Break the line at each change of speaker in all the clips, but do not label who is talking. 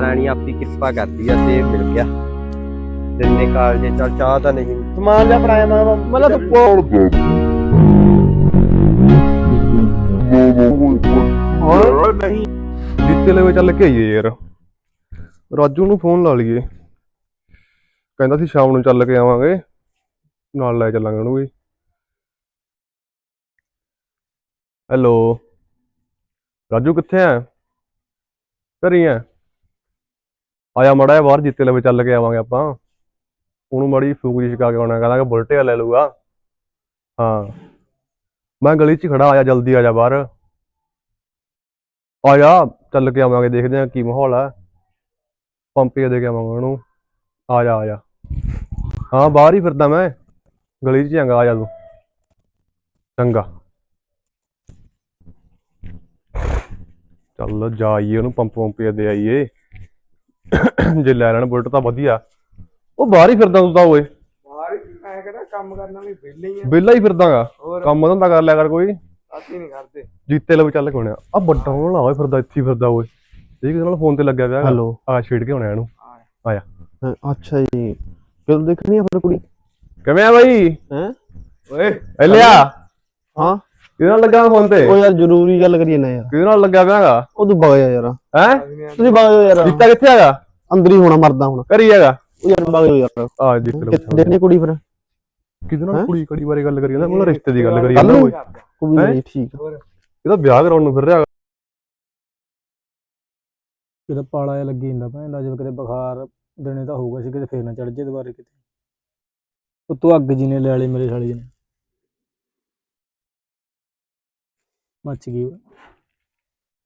ਮਹਾਰਾਣੀ ਆਪੀ ਕਿਰਪਾ ਕਰਦੀ ਆ ਤੇ ਮਿਲ ਗਿਆ। ਜਿੰਨੇ ਕਾਲਜੇ ਚਲ ਚਾਹ ਤਾਂ ਨਹੀਂ ਸਮਾਨ ਲਿਆ ਪੜਾਇਆ ਮੈਂ ਮਤਲਬ ਤੂੰ ਕੋਲ
ਹਾਂ ਨਹੀਂ। ਜਿੱਤੇ ਲਵੇ ਚੱਲ ਕੇ ਆਈਏ ਯਾਰ। ਰਾਜੂ ਨੂੰ ਫੋਨ ਲਾ ਲਈਏ। ਕਹਿੰਦਾ ਸੀ ਸ਼ਾਮ ਨੂੰ ਚੱਲ ਕੇ ਆਵਾਂਗੇ। ਨਾਲ ਲੈ ਚੱਲਾਂਗੇ ਉਹਨੂੰ ਵੀ। ਹੈਲੋ ਰਾਜੂ ਕਿੱਥੇ ਆ? ਘਰੀ ਆ? ਆਇਆ ਮੜਾ ਜਿਹਾ ਬਾਹਰ ਜਿੱਤੇ ਲਵੇ ਚੱਲ ਕੇ ਆਵਾਂਗੇ ਆਪਾਂ। ਉਹਨੂੰ ਮੜੀ ਫੂਕ ਜੀ ਛਕਾ ਕੇ ਆਉਣਾ, ਕਹਿੰਦਾ ਕਿ ਬੁਲਟ ਲੈ ਲੂਗਾ ਹਾਂ। ਮੈਂ ਗਲੀ 'ਚ ਖੜਾ, ਆਇਆ ਜਲਦੀ ਆ ਜਾ ਬਾਹਰ। ਆ ਚੱਲ ਕੇ ਆਵਾਂਗੇ, ਦੇਖਦੇ ਆ ਕੀ ਮਾਹੌਲ ਆ। ਪੰਪੀਆ ਦੇ ਕੇ ਆਵਾਂਗੇ ਉਹਨੂੰ। ਆ ਜਾ ਆ ਜਾ ਹਾਂ, ਬਾਹਰ ਹੀ ਫਿਰਦਾ ਮੈਂ। ਗਲੀ 'ਚ ਚੰਗਾ ਆ ਜਾ ਤੂੰ। ਚੰਗਾ। ਚੱਲ ਜਾਈਏ ਉਹਨੂੰ ਪੰਪ ਪੰਪੀਆ ਦੇ ਆਈਏ। ਜੇ ਲੈ ਲੈਣ ਬੁਲਟ ਤਾਂ ਵਧੀਆ। ਉਹ ਬਾਹਰ ਹੀ ਫਿਰਦਾ ਤੂੰ ਤਾਂ ਓਏ।
ਬਾਹਰ ਐ ਕਹਿੰਦਾ ਕੰਮ ਕਰਨ ਵਾਲੀ ਵਿਹਲੇ ਹੀ ਆ।
ਵਿਹਲਾ ਹੀ ਫਿਰਦਾਗਾ।
ਹੋਰ?
ਕੰਮ ਧੰਦਾ ਕਰ ਲਿਆ ਕਰ ਕੋਈ।
ਅਸੀਂ ਨਹੀਂ ਕਰਦੇ।
ਜੀਤੇ ਲਵੇ ਚੱਲ ਕੇ ਆਉਣੇ ਆ ਵੱਡਾ ਹੋਣਾ ਓਏ ਫਿਰਦਾ ਇੱਥੇ ਹੀ ਫਿਰਦਾ ਓਏ। ਇਹ ਕਿਸੇ ਨਾਲ ਫੋਨ ਤੇ ਲੱਗਿਆ ਪਿਆ।
ਹੈਲੋ।
ਆ ਛੇੜ ਕੇ ਆਉਣਾ ਇਹਨੂੰ। ਆਇਆ।
ਅੱਛਾ ਜੀ। ਕਦੋਂ ਦੇਖਣੀ ਆ ਫਿਰ ਕੁੜੀ?
ਕਿਵੇਂ ਆ ਬਾਈ?
ਹੈ?
ਓਏ ਲਿਆ
ਹਾਂ।
ਕਿਹਦੇ ਨਾਲ ਲੱਗਾ ਫੋਨ ਤੇ?
ਉਹ ਯਾਰ ਜ਼ਰੂਰੀ ਗੱਲ ਕਰੀਏ ਨਾ ਯਾਰ।
ਕਿਹਦੇ ਨਾਲ ਲੱਗਿਆ ਪਿਆਗਾ
ਉਹ ਤੂੰ ਵਗ ਜਾ ਯਾਰ।
ਹੈ?
ਤੁਸੀਂ ਵਗ ਜਾਓ ਯਾਰ।
ਜੀਤਾ ਕਿੱਥੇ ਹੈਗਾ?
ਅੰਦਰ ਹੀ ਹੋਣਾ ਮਰਦਾ ਹੁਣ।
ਘਰੀ ਹੈਗਾ?
ਉਹ ਯਾਰ ਵਗ ਜਾਓ ਯਾਰ।
ਆ ਜੀਤੇ ਲਵੇ
ਕਿ- ਦੇਖਣੀ ਕੁੜੀ ਫਿਰ?
ਕਿਹਦੇ ਨਾਲ? ਕੁੜੀ ਕੜੀ ਬਾਰੇ ਗੱਲ ਕਰੀ ਜਾਂਦਾ? ਉਹਨਾਂ ਰਿਸ਼ਤੇ ਦੀ ਗੱਲ ਕਰੀ ਜਾਂਦਾ
ਨੂੰ?
ਓਏ
ਕੁੜੀ
ਹੈਂ?
ਨਹੀਂ ਠੀਕ।
ਇਹਦਾ ਵਿਆਹ ਕਰਾਉਣ ਨੂੰ ਫਿਰ ਰਿਹਾ
ਕਿਤੇ ਪਾਲਾ ਜਿਹਾ ਲੱਗੀ ਜਾਂਦਾ ਭੈਣ ਜਿਵੇਂ ਕਿਤੇ ਬੁਖਾਰ ਦਿਨੇ ਤਾਂ ਹੋਊਗਾ ਸੀ ਕਿਤੇ ਫੇਰ ਨਾ ਚੜ ਜੇ ਦੁਬਾਰੇ ਕਿਤੇ। ਉੱਤੋਂ ਅੱਗ ਜੀ ਨੇ ਲੈ ਲਈ ਮੇਰੇ ਸਾਲੇ ਜੀ ਨੇ। ਮੱਚ ਗਈ।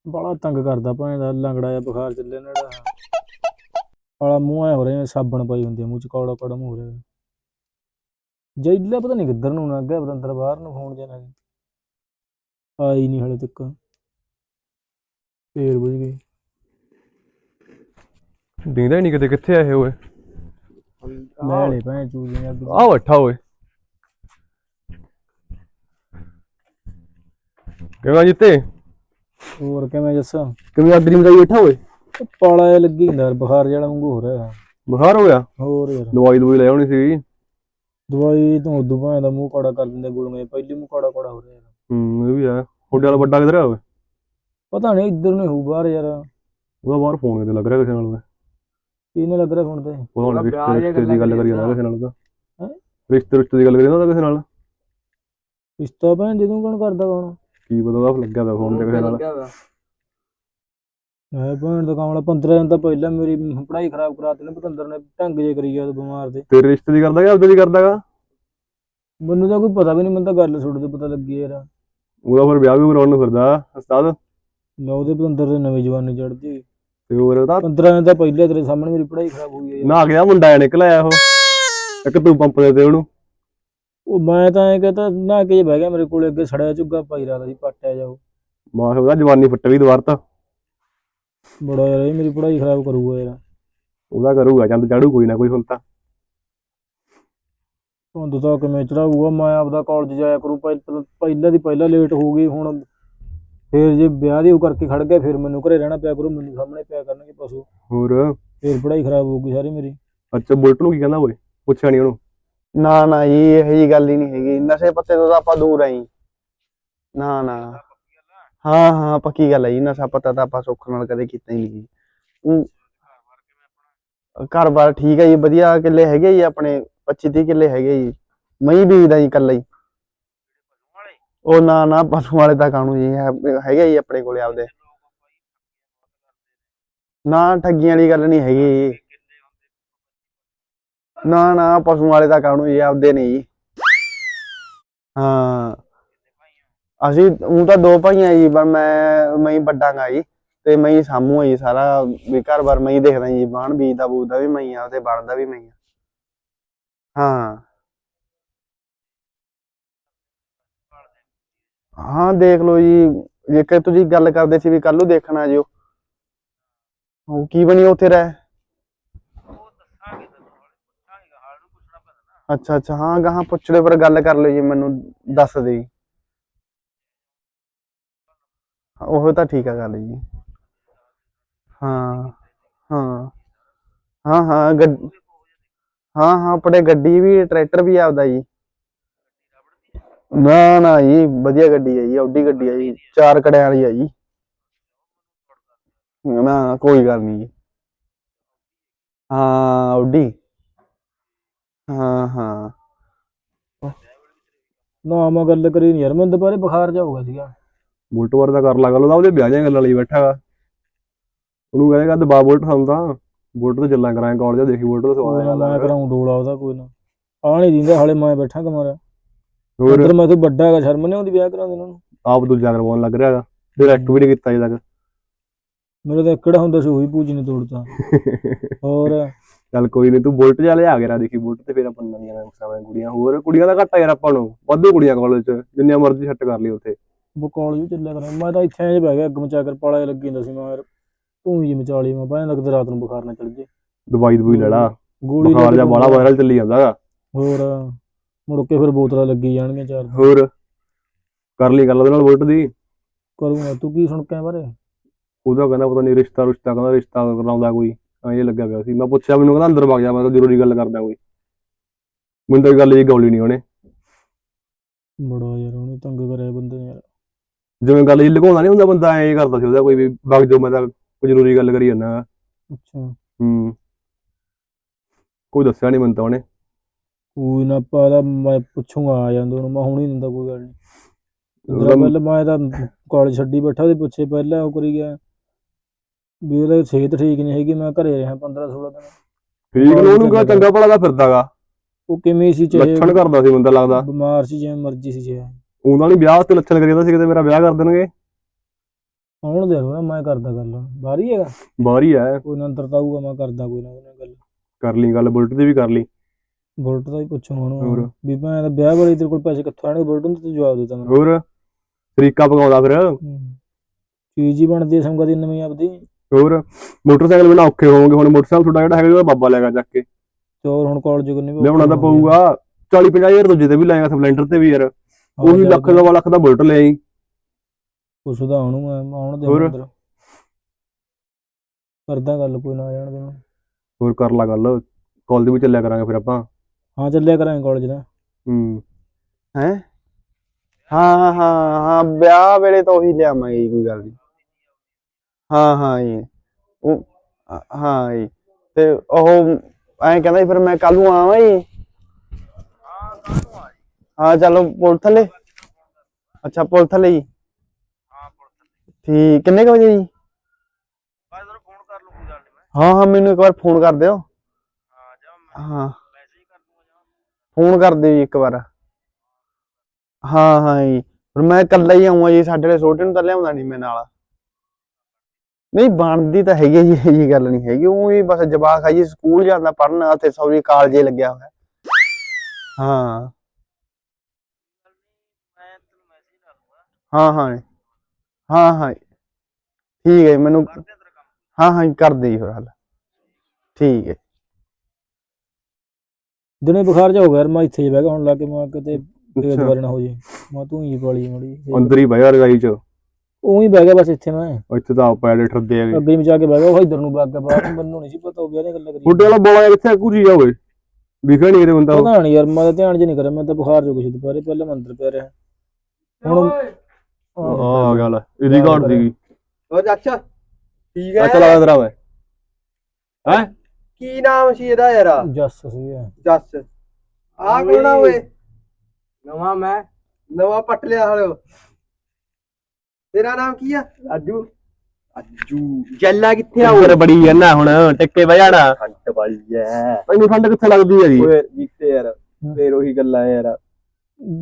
ਬੜਾ ਤੰਗ ਕਰਦਾ ਭੈਣ ਦਾ ਲੰਗੜਾ ਜਿਹਾ ਬੁਖਾਰ ਚੱਲੇ ਨੇੜਾ। ਵਾਲਾ ਮੂੰਹ ਐ ਹੋ ਰਿਹਾ ਸਾਬਣ ਪਾਈ ਹੁੰਦੀ ਮੂੰਹ ਚ ਕੌੜਾ ਕੌੜਾ ਮੂੰਹ ਹੋ ਰਿਹਾ। ਜੈਲਾ ਪਤਾ ਨਹੀਂ ਕਿੱਧਰ ਨੂੰ ਨਾ ਅੱਗੇ ਪਤਾ ਅੰਦਰ ਬਾਹਰ ਨੂੰ ਫੋਨ ਜਾਣਾ ਆਈ ਨਹੀਂ ਹਲੇ ਤੱਕ। ਫੇਰ ਬੁਝ ਗਈ।
ਦਿੰਦਾ ਨਹੀਂ ਕਿਤੇ ਕਿੱਥੇ ਆ ਇਹ ਓਏ?
ਲੈ ਲੈ ਚੂਜੀਆਂ ਅੱਗ
ਆ ਬੈਠਾ ਓਏ। ਕਿਵੇਂ ਆ ਜੀਤੇ?
ਹੋਰ ਕਿਵੇਂ ਜੱਸਾ?
ਕਿਵੇਂ ਅੱਗ ਨਹੀਂ ਮਚਾਈ ਬੈਠਾ ਓਏ?
ਪਾਲਾ ਜਿਹਾ ਲੱਗੀ ਹੁੰਦਾ ਯਾਰ ਬੁਖਾਰ ਜਿਹੜਾ ਵਾਂਗੂ ਹੋ ਰਿਹਾ।
ਬੁਖਾਰ ਹੋ ਗਿਆ?
ਹੋਰ ਯਾਰ।
ਦਵਾਈ ਦਵਾਈ ਲੈ ਆਉਣੀ ਸੀ
ਦਵਾਈ ਤੋਂ ਉਦੋਂ ਭਾਵੇਂ ਦਾ ਮੂੰਹ ਕਾੜਾ ਕਰ ਦਿੰਦੇ ਗੁਲਮੇ ਪਹਿਲੀ ਮੂੰਹ ਕਾੜਾ ਕਾੜਾ ਹੋ ਰਿਹਾ ਯਾਰ।
ਹੂੰ ਇਹ ਵੀ ਆ ਤੁਹਾਡੇ ਵਾਲਾ ਵੱਡਾ ਕਿਧਰ ਆ ਓਏ?
ਪਤਾ ਨਹੀਂ ਇੱਧਰ ਨੂੰ ਹੋਊ ਬਾਹਰ ਯਾਰ।
ਉਹਦਾ ਬਾਹਰ ਫੋਨ ਕਿਤੇ ਲੱਗ ਰਿਹਾ ਕਿਸੇ ਨਾਲ ਓਏ
ਇਹਨੇ ਲੱਗ ਰਿਹਾ ਹੁਣ ਤੇ?
ਉਹ ਹੁਣ
ਉਹਦਾ ਵਿਆਹ
ਰਿਸ਼ਤੇ ਦੀ ਗੱਲ ਕਰੀ ਜਾਂਦਾ ਕਿਸੇ ਨਾਲ ਉਹਦਾ
ਹੈਂ?
ਰਿਸ਼ਤੇ ਰਿਸ਼ਤੇ ਦੀ ਗੱਲ ਕਰੀ ਜਾਂਦਾ ਉਹਦਾ ਕਿਸੇ ਨਾਲ।
ਰਿਸ਼ਤਾ ਭੈਣ ਜਦੋਂ ਕੌਣ ਕਰਦਾ ਕੌਣ?
ਕੀ ਪਤਾ ਉਹਦਾ ਲੱਗਿਆ ਹੋਇਆ ਫੋਨ ਤੇ ਕਿਸੇ ਨਾਲ।
ਹੈ ਭੈਣ ਦਾ ਕਾਮਲਾ 15 ਦਿਨ ਤਾਂ ਪਹਿਲਾਂ ਮੇਰੀ ਪੜ੍ਹਾਈ ਖਰਾਬ ਕਰਾਤੀ ਨੇ ਪਤੰਦਰ ਨੇ ਢੰਗ ਜੇ ਕਰੀ ਗਿਆ ਤੇ ਬਿਮਾਰ ਦੇ
ਤੇਰੇ ਰਿਸ਼ਤੇ ਦੀ ਕਰਦਾ ਕਿ ਆਪਦੇ ਦੀ ਕਰਦਾਗਾ
ਮੈਨੂੰ ਤਾਂ ਕੋਈ ਪਤਾ ਵੀ ਨਹੀਂ ਮੈਨੂੰ ਤਾਂ ਗੱਲ ਸੁਣ ਤੇ ਪਤਾ ਲੱਗੀ ਯਾਰ।
ਉਹਦਾ ਫਿਰ ਵਿਆਹ ਵੀ ਕਰਾਉਣ ਨੂੰ ਫਿਰਦਾ ਉਸਤਾਦ?
ਮੈਂ ਉਹਦੇ ਪਤੰਦਰ ਦੇ ਨਵੀਂ ਜਵਾਨੀ ਚੜਦੀ
ਤੇ ਹੋਰ ਉਹਦਾ
15 ਦਿਨ ਤਾਂ ਪਹਿਲਾਂ ਤੇਰੇ ਸਾਹਮਣੇ ਮੇਰੀ ਪੜ੍ਹਾਈ ਖਰਾਬ ਹੋਈ ਹੈ ਯਾਰ।
ਨਾ ਗਿਆ ਮੁੰਡਾ ਆ ਨਿਕਲਿਆ ਉਹ। ਇੱਕ ਤੂੰ ਪੰਪ ਦੇ ਦੇ ਉਹਨੂੰ।
ਉਹ ਮੈਂ ਤਾਂ ਐ ਕਹਤਾ ਨਾ ਕਿ ਬਹਿ ਗਿਆ ਮੇਰੇ ਕੋਲੇ ਅੱਗੇ ਸੜਿਆ ਝੁੱਗਾ ਪਾਈ ਰਾਦਾ ਸੀ ਪੱਟਿਆ ਜਾਓ।
ਮਾਸ ਉਹਦਾ ਜਵਾਨੀ ਫੁੱਟ ਗਈ ਦੁਬਾਰ ਤਾਂ।
ਬੜਾ ਯਾਰ ਇਹ ਮੇਰੀ ਪੜ੍ਹਾਈ ਖਰਾਬ ਕਰੂਗਾ ਯਾਰ।
ਉਹਦਾ ਕਰੂਗਾ ਚੰਦ ਚਾੜੂ ਕੋਈ ਨਾ ਕੋਈ ਹੁਣ ਤਾਂ।
ਧੁੰਦ ਤਾਂ ਕਿਵੇਂ ਚੜਾਊਗਾ ਮੈਂ ਆਪਦਾ ਕਾਲਜ ਜਾਇਆ ਕਰੂ ਪਹਿ- ਪਹਿਲਾਂ ਦੀ ਪਹਿਲਾਂ ਲੇਟ ਹੋ ਗਈ ਹੁਣ ਫੇਰ ਜੇ ਵਿਆਹ ਦੀ ਉਹ ਕਰਕੇ ਖੜ ਗਿਆ ਫਿਰ ਮੈਨੂੰ ਘਰੇ ਰਹਿਣਾ ਪਿਆ ਕਰੂ ਮੈਨੂੰ ਸਾਹਮਣੇ ਪਿਆ ਕਰਨਗੇ ਪਸ਼ੂ।
ਹੋਰ?
ਫੇਰ ਪੜ੍ਹਾਈ ਖਰਾਬ ਹੋਊਗੀ ਸਾਰੀ ਮੇਰੀ।
ਅੱਛਾ ਬੁਲਟ ਨੂੰ ਕੀ ਕਹਿੰਦਾ ਓਏ? ਪੁੱਛਿਆ ਨਹੀਂ ਉਹਨੂੰ।
ਨਾ ਨਾ ਜੀ, ਇਹੋ ਜੀ ਗੱਲ ਹੀ ਨਹੀਂ ਹੈਗੀ। ਨਸ਼ੇ ਪੱਤੇ ਤੋਂ ਤਾਂ ਆਪਾਂ ਦੂਰ ਆਂ ਨਾ ਨਾ। ਹਾਂ ਹਾਂ, ਪੱਕੀ ਗੱਲ ਹੈ ਜੀ। ਨਸ਼ਾ ਪੱਤਾ ਤਾਂ ਆਪਾਂ ਸੁੱਖ ਨਾਲ ਕਦੇ ਕੀਤਾ ਹੀ ਨਹੀਂ ਜੀ। ਘਰ-ਬਾਰ ਠੀਕ ਹੈ ਜੀ, ਵਧੀਆ ਕਿੱਲੇ ਹੈਗੇ ਜੀ ਆਪਣੇ। 25-30 ਕਿੱਲੇ ਹੈਗੇ ਜੀ। ਮਈ ਬੀਜਦਾ ਜੀ ਇਕੱਲਾ ਹੀ। ਉਹ ਨਾ ਨਾ ਪਸ਼ੂ ਵਾਲੇ ਤਾਂ ਕਾਣੂ ਜੀ। ਹੈਗੇ ਜੀ ਆਪਣੇ ਕੋਲੇ ਆਪਦੇ। ਨਾ, ਠੱਗੀਆਂ ਵਾਲੀ ਗੱਲ ਨਹੀਂ ਹੈਗੀ ਨਾ ਨਾ, ਪਸ਼ੂ ਵਾਲੇ ਤਾਂ ਕਾਣੂ ਜੀ ਆਪਦੇ ਨਹੀਂ ਜੀ। ਹਾਂ। ਅਸੀਂ ਉਹ ਤਾਂ ਦੋ ਭਾਈਆਂ ਜੀ, ਪਰ ਮੈਂ ਮੈਂ ਵੱਡਾਂਗਾ ਜੀ, ਤੇ ਮੈਂ ਸਾਮੂ ਆ ਜੀ ਸਾਰਾ, ਵੀ ਘਰ-ਬਾਰ ਮੈਂ ਦੇਖਦਾ ਜੀ ਬਾਣ ਬੀਜਦਾ ਬੂਜਦਾ ਵੀ ਮੈਂ ਆ, ਤੇ ਬਣਦਾ ਵੀ ਮੈਂ ਆ। ਹਾਂ। ਹਾਂ, ਦੇਖ ਲਓ ਜੀ, ਜੇਕਰ ਤੁਸੀਂ ਗੱਲ ਕਰਦੇ ਸੀ ਵੀ ਕੱਲ ਨੂੰ ਦੇਖਣਾ ਜਿਓ ਉਹ। ਕੀ ਬਣੀ ਉੱਥੇ ਰਹਿ? ਅੱਛਾ ਅੱਛਾ। ਹਾਂ, ਗਾਹਾਂ ਲਿਓ ਪਰ ਗੱਲ ਕਰ ਲਿਓ ਜੀ, ਮੈਨੂੰ ਦੱਸ ਦੇ ਜੀ। ਉਹ ਤਾਂ ਠੀਕ ਆ ਗੱਲ ਜੀ। ਹਾਂ ਹਾਂ। ਹਾਂ ਹਾਂ ਗੱਡ ਹਾਂ ਹਾਂ, ਆਪਣੇ ਗੱਡੀ ਵੀ, ਟਰੈਕਟਰ ਵੀ ਆਪਦਾ ਜੀ। ਨਾ ਨਾ ਜੀ, ਵਧੀਆ ਗੱਡੀ ਹੈ ਜੀ ਆਡੀ ਗੱਡੀ ਹੈ ਜੀ, ਚਾਰ ਕੜਿਆਂ ਵਾਲੀ ਹੈ ਜੀ। ਨਾ, ਕੋਈ ਗੱਲ ਨਹੀਂ ਜੀ। ਹਾਂ ਆਡੀ ਹਾਂ ਹਾਂ।
ਨਾ ਮੈਂ ਗੱਲ ਕਰੀ ਨਹੀਂ ਯਾਰ ਮੈਨੂੰ ਦੁਪਹਿਰੇ ਬੁਖਾਰ ਜਾ ਹੋ ਗਿਆ ਸੀਗਾ।
ਬੁਲਟ ਵਾਰ ਦਾ ਕਰ ਲਾ ਗੱਲ ਉਹਦਾ ਉਹਦੇ ਵਿਆਹ ਦੀਆਂ ਗੱਲਾਂ ਲਈ ਬੈਠਾ ਵਾ ਉਹਨੂੰ ਕਹਿੰਦਾ ਦਬਾ ਬੁਲਟ ਖਾਂਦਾ ਬੁਲਟ ਤੇ ਚੱਲਾਂ ਕਰਾਂ ਕਾਲਜ ਦੇਖੀ ਬੁਲਟ ਦਾ ਸਵਾਦ
ਮੈਂ ਕਰਾਉਂ ਡੋਲਾ ਉਹਦਾ ਕੋਈ ਨਾ। ਆ ਨਹੀਂ ਦਿੰਦਾ ਹਾਲੇ ਮੈਂ ਬੈਠਾ ਕਮਾਰਾ
ਹੋਰ?
ਅੰਦਰ ਮੈਂ ਤੋਂ ਵੱਡਾ ਹੈਗਾ ਸ਼ਰਮ ਨੇ ਉਹਦੀ ਵਿਆਹ ਕਰਾਉਂਦੇ ਇਹਨਾਂ ਨੂੰ।
ਆਪ ਦੂਜਾ ਕਰਵਾਉਣ ਲੱਗ ਰਿਹਾ ਹੈਗਾ। ਫਿਰ ਐਕਟ ਵੀ ਨਹੀਂ ਕੀਤਾ ਅਜੇ ਤੱਕ।
ਮੇਰੇ ਤਾਂ ਕਿਹੜਾ ਹੁੰਦਾ ਸੀ ਉਹੀ ਪੂਜੀ ਨੇ ਤੋੜਤਾ। ਹੋਰ?
ਚੱਲ ਕੋਈ ਨਹੀਂ ਤੂੰ ਬੁਲਟ ਜਾ ਲਿਆ ਕੇ ਰਾ ਦੇਖੀ ਬੁਲਟ ਤੇ ਫਿਰ ਆਪਾਂ ਨਵੀਆਂ ਨਵੀਆਂ ਕੁੜੀਆਂ ਹੋਰ ਕੁੜੀਆਂ ਦਾ ਘੱਟ ਆ ਯਾਰ ਆਪਾਂ ਨੂੰ ਵਾਧੂ ਕੁੜੀਆਂ ਕਾਲਜ ਚ ਜਿੰਨੀਆਂ ਮਰਜ਼ੀ ਸੈੱਟ ਕਰ ਲਈ ਉੱਥੇ।
ਬਕਾਲ ਵੀ ਚੱਲਿਆ ਕਰਾਂ ਮੈਂ ਤਾਂ ਇੱਥੇ ਐਂ ਬਹਿ ਗਿਆ ਅੱਗ ਮਚਾ ਕਰ ਪਾਲਾ ਲੱਗੀ ਜਾਂਦਾ ਸੀ ਮੈਂ ਯਾਰ ਤੂੰ ਹੀ ਮਚਾ ਲਈ ਮੈਂ ਭਾਂ ਲੱਗਦਾ ਰਾਤ ਨੂੰ ਬੁਖਾਰ ਨਾ ਚੜ ਜੇ।
ਦਵਾਈ ਦਵਾਈ ਲੈ ਲਾ।
ਗੋਲੀ
ਬੁਖਾਰ ਜਾਂ ਬਾਲਾ ਵਾਇਰਲ ਚੱਲੀ ਜਾਂਦਾ
ਹੋਰ ਮੁੜ ਕੇ ਫਿਰ ਬੋਤਲਾਂ ਲੱਗੀ ਜਾਣਗੀਆਂ ਚਾਰ
ਹੋਰ ਕਰ ਲਈ ਗੱਲ ਉਹਦੇ ਨਾਲ ਬੁਲਟ ਦੀ।
ਕਰੂੰਗਾ। ਤੂੰ ਕੀ ਸੁਣ ਕੇ ਬਾਰੇ?
ਉਹਦਾ ਕਹਿੰਦਾ ਪਤਾ ਨਹੀਂ ਰਿਸ਼ਤਾ ਰੁਸ਼ਤਾ ਕਹਿੰਦਾ ਰਿਸ਼ਤਾ ਕਰਾਉਂਦਾ ਕੋਈ। ਐਂ ਜਿਹਾ ਲੱਗਿਆ ਪਿਆ ਸੀ। ਮੈਂ ਪੁੱਛਿਆ ਮੈਨੂੰ ਕਹਿੰਦਾ ਅੰਦਰ ਵਗ ਜਾ ਮੈਂ ਤਾਂ ਜ਼ਰੂਰੀ ਗੱਲ ਕਰਦਾ ਕੋਈ। ਮੈਨੂੰ ਤਾਂ ਇਹ ਗੱਲ ਜੀ ਗੌਲੀ ਨਹੀਂ ਉਹਨੇ।
ਬੜਾ ਯਾਰ ਉਹਨੇ ਤੰਗ ਕਰਿਆ ਬੰਦੇ ਨੇ ਯਾਰ।
ਜਿਵੇਂ ਗੱਲ ਜੀ ਲੁਕਾਉਂਦਾ ਨਹੀਂ ਹੁੰਦਾ ਬੰਦਾ ਐਂ ਕਰਦਾ ਸੀ ਉਹਦਾ ਕੋਈ ਵੀ ਵਗ ਜਾਓ ਮੈਂ ਤਾਂ ਕੋਈ ਜ਼ਰੂਰੀ ਗੱਲ ਕਰੀ ਜਾਂਦਾ।
ਅੱਛਾ।
ਹੂੰ। ਕੋਈ ਦੱਸਿਆ ਨਹੀਂ ਮੈਨੂੰ ਤਾਂ ਉਹਨੇ।
ਕੋਈ ਨਾ ਪਾਦਾ ਮੈਂ ਪੁੱਛੂਗਾ ਆ ਜਾਂਦਾ ਉਹਨੂੰ ਮੈਂ ਹੁਣ ਹੀ ਦਿੰਦਾ ਕੋਈ ਗੱਲ ਨਹੀਂ
ਉਹਦਾ
ਮੈਂ ਤਾਂ ਕਾਲਜ ਛੱਡੀ ਬੈਠਾ ਉਹਦੇ ਪੁੱਛੇ ਪਹਿਲਾਂ ਉਹ ਕਰੀ ਗਿਆ। ਵੀ ਉਹਦੀ ਸਿਹਤ ਠੀਕ ਨਹੀਂ ਹੈਗੀ ਮੈਂ ਘਰੇ ਰਿਹਾ 15 16 ਦਿਨ।
ਠੀਕ ਨੂੰ ਉਹਨੂੰ ਕਿਹਾ ਚੰਗਾ ਭਲਾ ਦਾ ਫਿਰਦਾਗਾ?
ਉਹ ਕਿਵੇਂ ਸੀ ਚਾਹੇ
ਲੱਛਣ ਕਰਦਾ ਸੀ ਤਾਂ ਲੱਗਦਾ।
ਬਿਮਾਰ ਸੀ ਜਿਵੇਂ ਮਰਜ਼ੀ ਸੀ ਜੇ
ਉਹਨਾਂ ਨੇ ਵਿਆਹ ਤੇ ਲੱਛਣ ਕਰੀ ਜਾਂਦਾ ਸੀ ਕਿਤੇ ਮੇਰਾ ਵਿਆਹ ਕਰ ਦੇਣਗੇ?
ਆਉਣ ਦੇ ਨਾ ਮੈਂ ਕਰਦਾ ਗੱਲ। ਬਾਹਰ ਹੀ ਹੈਗਾ?
ਬਾਹਰ ਹੀ।
ਕੋਈ ਨਾ ਅੰਦਰ ਤਾਂ ਆਊਗਾ ਮੈਂ ਕਰਦਾ ਕੋਈ ਨਾ ਉਹਦੇ ਨਾਲ ਗੱਲ।
ਕਰ ਲਈ ਗੱਲ ਬੁਲਟ ਦੀ ਵੀ ਕਰ ਲਈ।
ਬੁਲਟ ਦਾ ਹੀ ਪੁੱਛੂ ਹੁਣ। ਵੀ ਮੈਂ ਤਾਂ ਵਿਆਹ ਵਾਲੀ ਤੇਰੇ ਕੋਲ ਪੈਸੇ ਕਿੱਥੋਂ ਆਣਗੇ ਬੁਲਟ ਨੂੰ ਤਾਂ ਜਵਾਬ ਦਿੱਤਾ ਮੈਨੂੰ।
ਹੋਰ? ਤਰੀਕਾ ਪਕਾਉਂਦਾ ਫਿਰ।
ਚੀਜ਼ ਹੀ ਬਣਦੀ ਹੈ ਸੰਗਾ ਦੀ ਨਵੀਂ ਆਪਦੀ।
ਹੋਰ ਮੋਟਰਸਾਈਕਲ ਬਿਨਾ ਔਖੇ ਹੋਵੋਗੇ ਹੁਣ ਮੋਟਰਸਾਈਕਲ ਤੁਹਾਡਾ ਜਿਹੜਾ ਹੈਗਾ ਉਹਦਾ ਬਾਬਾ ਲੈਗਾ ਚੱਕ ਕੇ।
ਤੇ ਹੋਰ ਹੁਣ ਕਾਲਜ ਕੋਲ ਨਹੀਂ
ਲਿਆਉਣਾ ਤਾਂ ਪਊਗਾ। 40 50 ਹਜ਼ਾਰ ਦੂਜੇ ਤੇ ਵੀ ਲਾਏਗਾ ਸਪਲੈਂਡਰ ਤੇ ਵੀ ਯਾਰ। ਉਹੀ ਲੱਖ ਦਾ ਲੱਖ ਦਾ ਬੁਲਟ ਲੈ ਆਈ
ਪੁੱਛਦਾ ਉਹਨੂੰ ਮੈਂ ਆਉਣ ਦੇ? ਅੰਦਰ। ਕਰਦਾ ਗੱਲ ਕੋਈ ਨਾ ਆ ਜਾਣ ਦੇ ਉਹਨੂੰ।
ਹੋਰ ਕਰ ਲਾ ਗੱਲ। ਕਾਲ ਦੇ ਵੀ ਚੱਲਿਆ ਕਰਾਂਗੇ ਫਿਰ ਆਪਾਂ।
ਹਾਂ ਚੱਲਿਆ ਕਰਾਂਗੇ ਕਾਲਜ ਦਾ
ਹੂੰ।
ਹੈ? ਹਾਂ ਹਾਂ ਹਾਂ ਵਿਆਹ ਵੇਲੇ ਤਾਂ ਉਹੀ ਲਿਆਵਾਂਗੇ ਕੋਈ ਗੱਲ ਨਹੀਂ ਹਾਂ ਹਾਂ ਜੀ। ਉਹ ਅ- ਹਾਂ ਜੀ। ਤੇ ਉਹ ਐਂ ਕਹਿੰਦਾ ਫਿਰ ਮੈਂ ਕੱਲ ਨੂੰ ਆਵਾਂ ਜੀ। ਹਾਂ ਚਲੋ ਪੁਲ ਥੱਲੇ। ਅੱਛਾ ਪੁਲ ਥੱਲੇ ਜੀ। ਠੀਕ ਕਿੰਨੇ ਕੁ ਵਜੇ ਜੀ? ਹਾਂ ਹਾਂ ਮੈਨੂੰ ਇੱਕ ਵਾਰ ਫੋਨ ਕਰ ਦਿਓ। ਹਾਂ ਫੋਨ ਕਰ ਦਿਓ ਜੀ ਇੱਕ ਵਾਰ। ਹਾਂ ਹਾਂ ਜੀ। ਫਿਰ ਮੈਂ ਇਕੱਲਾ ਹੀ ਆਉਂਗਾ ਜੀ ਸਾਡੇ ਵਾਲੇ ਛੋਟੇ ਨੂੰ ਤਾਂ ਲਿਆਉਂਦਾ ਨਹੀਂ ਮੈਂ ਨਾਲ। ਨਹੀਂ ਬਣਦੀ ਤਾਂ ਹੈਗੀ ਜੀ ਇਹ ਜੀ ਗੱਲ ਨਹੀਂ ਹੈਗੀ। ਉਹ ਵੀ ਬਸ ਜਵਾਕ ਆ ਜੀ ਸਕੂਲ ਜਾਂਦਾ ਪੜਨ ਉੱਥੇ ਸੌਰੀ ਕਾਲਜੇ ਲੱਗਿਆ ਹੋਇਆ। ਹਾਂ। ਹਾਂ ਹਾਂ। ਜੀ। ਹਾਂ ਹਾਂ। ਜੀ। ਠੀਕ ਹੈ ਜੀ, ਮੈਨੂੰ ਹਾਂ ਹਾਂ ਜੀ, ਕਰ ਦੇ ਜੀ ਫਿਰ ਹੱਲ। ਠੀਕ ਹੈ।
ਦਿਨੇ ਬੁਖਾਰ ਜਾ ਹੋ ਗਿਆ ਯਾਰ ਮੈਂ ਇੱਥੇ ਹੀ ਬਹਿ ਗਿਆ ਹੁਣ ਲੱਗ ਕੇ ਮੈਂ ਕਿਤੇ ਫੇਰ ਦੁਬਾਰਾ ਨਾ ਹੋ ਜੇ ਮੈਂ ਤੂੰ ਹੀ ਪਾਲੀ ਮੜੀ
ਅੰਦਰ ਹੀ ਬਹਿਆ ਰਗਾਈ ਚ।
ਉਹ ਹੀ ਬਹਿ ਗਿਆ ਬਸ ਇੱਥੇ ਮੈਂ।
ਇੱਥੇ ਤਾਂ ਆਪਾਂ ਐਡੇ ਠਰਦੇ ਆਗੇ
ਅੱਗੇ ਹੀ ਜਾ ਕੇ ਬਹਿ ਗਿਆ ਉਹ ਇਧਰ ਨੂੰ ਬਹਿ ਗਿਆ। ਬਾਹਰ ਨੂੰ ਮੈਨੂੰ ਨਹੀਂ ਸੀ ਪਤਾ ਉਹ ਵਿਆਹ ਦੀਆਂ ਗੱਲਾਂ ਕਰੀ
ਬੁੱਢੇ ਵਾਲਾ ਬੋਲਾ ਕਿੱਥੇ ਕੁਝੀ ਆ ਓਏ। ਦਿਖਿਆ ਨਹੀਂ ਕਿਤੇ ਬੰਦਾ ਉਹ।
ਪਤਾ ਨਹੀਂ ਯਾਰ ਮੈਂ ਤਾਂ ਧਿਆਨ ਚ ਨਹੀਂ ਕਰਿਆ ਮੈਂ ਤਾਂ ਬੁਖਾਰ ਜੋ ਕੁਛ ਦੁਪਹਿਰੇ ਪਹਿਲਾਂ ਮੈਂ ਅੰਦਰ ਪਿਆ ਰਿਹਾ। ਹੁਣ
ਆਹ। ਗੱਲ ਇਹਦੀ ਘਾਟ ਸੀਗੀ।
ਉਹ ਚਾਚਾ ਠੀਕ ਹੈ?
ਅੱਛਾ ਲੱਗਦਾ ਤੇਰਾ ਮੈਂ ਹੈ?
ਕੀ ਨਾਮ ਸੀ ਇਹਦਾ ਯਾਰ?
ਜੱਸ ਸੀ ਇਹ।
ਜੱਸ। ਆ ਕੋਣਾ ਓਏ?
ਨਵਾਂ ਮੈਂ।
ਨਵਾਂ ਪੱਟ ਲਿਆ ਹਲੋ ਤੇਰਾ ਨਾਮ ਕੀ ਆ? ਅੱਜੂ। ਅੱਜੂ। ਜੈਲਾ ਕਿੱਥੇ ਆ
ਉੱਪਰ ਬੜੀ ਜਾਂਦਾ ਹੁਣ ਟਿੱਕੇ ਬਹਿ ਜਾਣਾ
ਖੰਡ ਵਾਲੀ ਐ।
ਤੈਨੂੰ ਠੰਡ ਕਿੱਥੇ ਲੱਗਦੀ ਹੈਗੀ?
ਓਏ ਜਿੱਤੇ ਯਾਰ ਫੇਰ ਉਹੀ ਗੱਲਾਂ ਯਾਰ।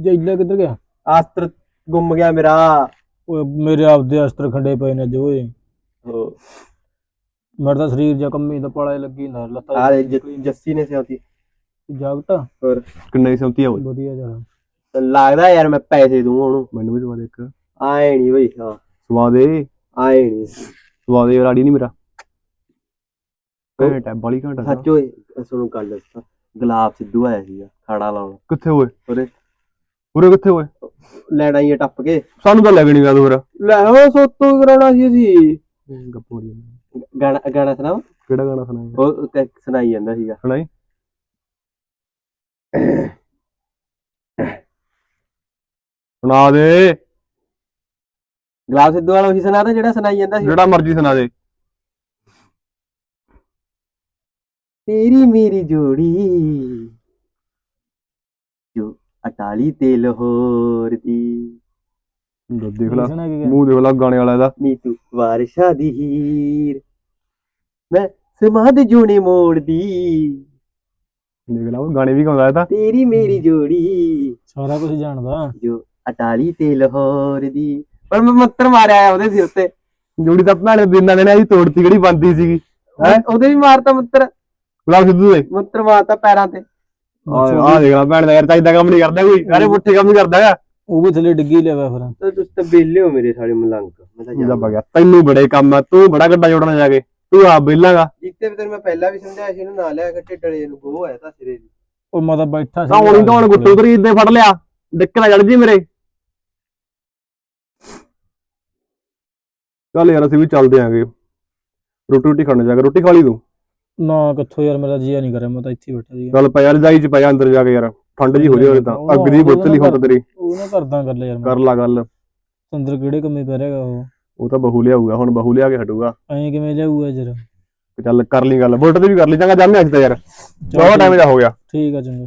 ਜੈਲਾ ਕਿੱਧਰ ਗਿਆ?
ਆਸਤਰ ਗੁੰਮ ਗਿਆ ਮੇਰਾ।
ਓਏ ਮੇਰੇ ਆਪਦੇ ਅਸਤਰ ਖੰਡੇ ਪਏ ਨੇ ਅੱਜ ਓਏ। ਮੇਰਾ ਤਾਂ ਸਰੀਰ ਜਾਂ ਕੰਮੀ ਦਾ ਪਾਲਾ ਲੱਗੀ ਨਾ ਲੱਤਾਂ
ਆ ਜੱਸੀ ਨੇ ਸਿਆਉਂਤੀ
ਜਾਗਤਾ
ਹੋਰ।
ਕਿੰਨੇ ਦੀ ਸੰਤੀ ਆ
ਵਧੀਆ ਜਰਾ
ਲੱਗਦਾ ਯਾਰ ਮੈਂ ਪੈਸੇ ਦੂੰ ਉਹਨੂੰ।
ਮੈਨੂੰ ਵੀ ਸਵਾਦ ਇੱਕ।
ਆਏ ਨਹੀਂ ਬਈ ਹਾਂ।
ਸਵਾਦ ਏ।
ਆਏ ਨਹੀਂ
ਸਵਾਦ ਏ ਰਾੜੀ ਨਹੀਂ ਮੇਰਾ। ਘੰਟਾ ਹੈ ਬਾਲੀ ਘੰਟਾ
ਸੱਚ ਓਏ ਤੁਹਾਨੂੰ ਗੱਲ ਦੱਸਾਂ ਗੁਲਾਬ ਸਿੱਧੂ ਆਇਆ ਸੀਗਾ ਖਾੜਾ ਲਾਉਣ।
ਕਿੱਥੇ ਹੋਏ
ਉਰੇ।
ਉਰੇ ਕਿੱਥੇ ਹੋਏ
ਲੈਣਾ ਹੀ ਟੱਪ ਕੇ।
ਸਾਨੂੰ ਤਾਂ ਲੈ ਕੇ ਨਹੀਂ ਗਿਆ ਤੂੰ ਫਿਰ।
ਲੈ ਹੋ ਸੋਤੋ ਕਰਾਉਣਾ ਸੀ ਅਸੀਂ।
ਗੱਪੋਰੀ
ਗਾਣਾ ਗਾਣਾ ਸੁਣਾਓ?
ਕਿਹੜਾ ਗਾਣਾ ਸੁਣਾਇਆ?
ਉਹ ਤੇ ਸੁਣਾਈ ਜਾਂਦਾ ਸੀਗਾ।
ਸੁਣਾਈ? ਸੁਣਾ ਦੇ।
ਗਲਾਸ ਸਿੱਧੂ ਵਾਲਾ ਉਹੀ ਸੁਣਾਦਾ ਜਿਹੜਾ ਸੁਣਾਈ ਜਾਂਦਾ ਸੀ।
ਜਿਹੜਾ ਮਰਜ਼ੀ ਸੁਣਾ ਦੇ।
ਤੇਰੀ ਮੇਰੀ ਜੋੜੀ ਜੋ ਅਟਾਲੀ ਤੇ ਲਾਹੌਰ ਦੀ।
ਦੇਖ ਲੈ
ਸੁਣਾ ਕੀ ਗਿਆ?
ਮੂੰਹ ਦੇਖ ਲੈ ਗਾਣੇ ਵਾਲਾ ਇਹਦਾ
ਨੀ ਤੂੰ ਵਾਰਿਸ਼ਾਂ ਦੀ ਹੀਰ। ਮੈਂ ਸਮਾਦ ਜੂਨੇ ਮੋੜ ਦੀ।
ਦੇਖ ਲੈ ਉਹ ਗਾਣੇ ਵੀ ਗਾਉਂਦਾ ਇਹ ਤਾਂ।
ਤੇਰੀ ਮੇਰੀ ਜੋੜੀ
ਸਾਰਾ ਕੁਝ ਜਾਣਦਾ।
ਜੋ ਅਟਾਲੀ ਤੇ ਲਾਹੌਰ ਦੀ। ਪਰ ਮੈਂ ਮੰਤਰ ਮਾਰਿਆ ਆ ਉਹਦੇ ਸਿਰ ਤੇ।
ਜੋੜੀ ਤਾਂ ਭੈਣੇ ਦਿਨਾਂ ਨੇ ਆਹੀ ਤੋੜਤੀ ਜਿਹੜੀ ਬੰਦੀ ਸੀਗੀ। ਹੈਂ?
ਉਹਦੇ ਵੀ ਮਾਰਤਾ ਮੰਤਰ।
ਗੁਲਾਬ ਸਿੱਧੂ ਦੇ?
ਮੰਤਰ ਮਾਰਤਾ ਪੈਰਾਂ ਤੇ।
ਆ ਦੇਖ ਲੈ ਭੈਣ ਦਾ ਯਾਰ ਚਾਹੀਦਾ ਕੰਮ ਨਹੀਂ ਕਰਦਾ ਕੋਈ। ਸਾਰੇ ਪੁੱਠੇ ਕੰਮ ਹੀ ਕਰਦਾ ਹੈ
ਉਹ ਵੀ ਥੱਲੇ ਡਿੱਗੀ ਲਿਆ ਫਿਰ।
ਤੇ ਤੁਸੀਂ ਤਾਂ ਬੇਲੇ ਹੋ ਮੇਰੇ ਸਾਲੇ ਮਲੰਗ। ਮੈਂ ਤਾਂ ਜਾਣਦਾ।
ਬਗਿਆ ਤੈਨੂੰ ਬੜੇ ਕੰਮ ਆ ਤੂੰ ਬੜਾ ਗੱਡਾ ਜੋੜਨਾ ਜਾ ਕੇ। ਤੂੰ ਆਪ ਬੇਲਾਂਗਾ
ਜਿੱਤੇ ਵੀ ਤੈਨੂੰ ਮੈਂ ਪਹਿਲਾਂ ਵੀ ਸਮਝਾਇਆ ਸੀ ਇਹਨੂੰ ਨਾ ਲਿਆ ਕੇ ਢਿੱਡਲੇ ਨੂੰ ਗੋਹ ਆਇਆ ਤਾਂ ਸਿਰੇ ਦੀ।
ਉਹ ਮਾਤਾ ਬੈਠਾ
ਤਾਂ ਹੁਣੀ ਤਾਂ ਹੁਣ ਗੁੱਟੂ ਤਰੀ ਇੱਦੇ ਫੜ ਲਿਆ। ਡਿੱਕ ਨਾ ਜੜ ਜੀ ਮੇਰੇ। ਚੱਲ ਯਾਰ ਅਸੀਂ ਵੀ ਚੱਲਦੇ ਆਂਗੇ। ਰੋਟੀ ਰੋਟੀ ਖਾਣ ਜਾ ਕੇ ਰੋਟੀ ਖਾ ਲਈ ਤੂੰ?
ਨਾ ਕਿੱਥੋਂ ਯਾਰ ਮੇਰਾ ਜੀਆ ਨਹੀਂ ਕਰਿਆ ਮੈਂ ਤਾਂ ਇੱਥੇ ਹੀ ਬੈਠਾ ਸੀ
ਚੱਲ ਪਿਆ ਰਜਾਈ ਚ ਪਿਆ ਅੰਦਰ ਜਾ ਕੇ ਯਾਰ। ਠੰਡ ਜੀ ਹੋ ਹੋਵੇ ਤਾਂ। ਅੱਗ ਦੀ ਬੋਤਲ ਹੀ ਹੁਣ ਤਾਂ ਤੇਰੀ।
ਉਹ ਨਾ ਕਰਦਾ ਗੱਲ ਯਾਰ
ਕਰ ਲਾ ਗੱਲ।
ਅੰਦਰ ਕਿਹੜੇ ਕੰਮੇ ਪੈ ਰਿਹਾਗਾ ਉਹ?
ਉਹ ਤਾਂ ਬਹੂ ਲਿਆਊਗਾ ਹੁਣ ਬਹੂ ਲਿਆ ਕੇ ਹਟੂਗਾ।
ਐਂ ਕਿਵੇਂ ਲਿਆਊਗਾ ਜਰ?
ਚੱਲ ਕਰ ਲਈ ਗੱਲ। ਬੁਲਟ ਤੇ ਵੀ ਕਰ ਲਈ। ਚੰਗਾ ਜਾਣੇ ਅੱਜ ਤਾਂ ਯਾਰ। ਬਹੁਤ ਟਾਈਮ ਦਾ ਹੋ ਗਿਆ।
ਠੀਕ ਆ ਚੰਗਾ।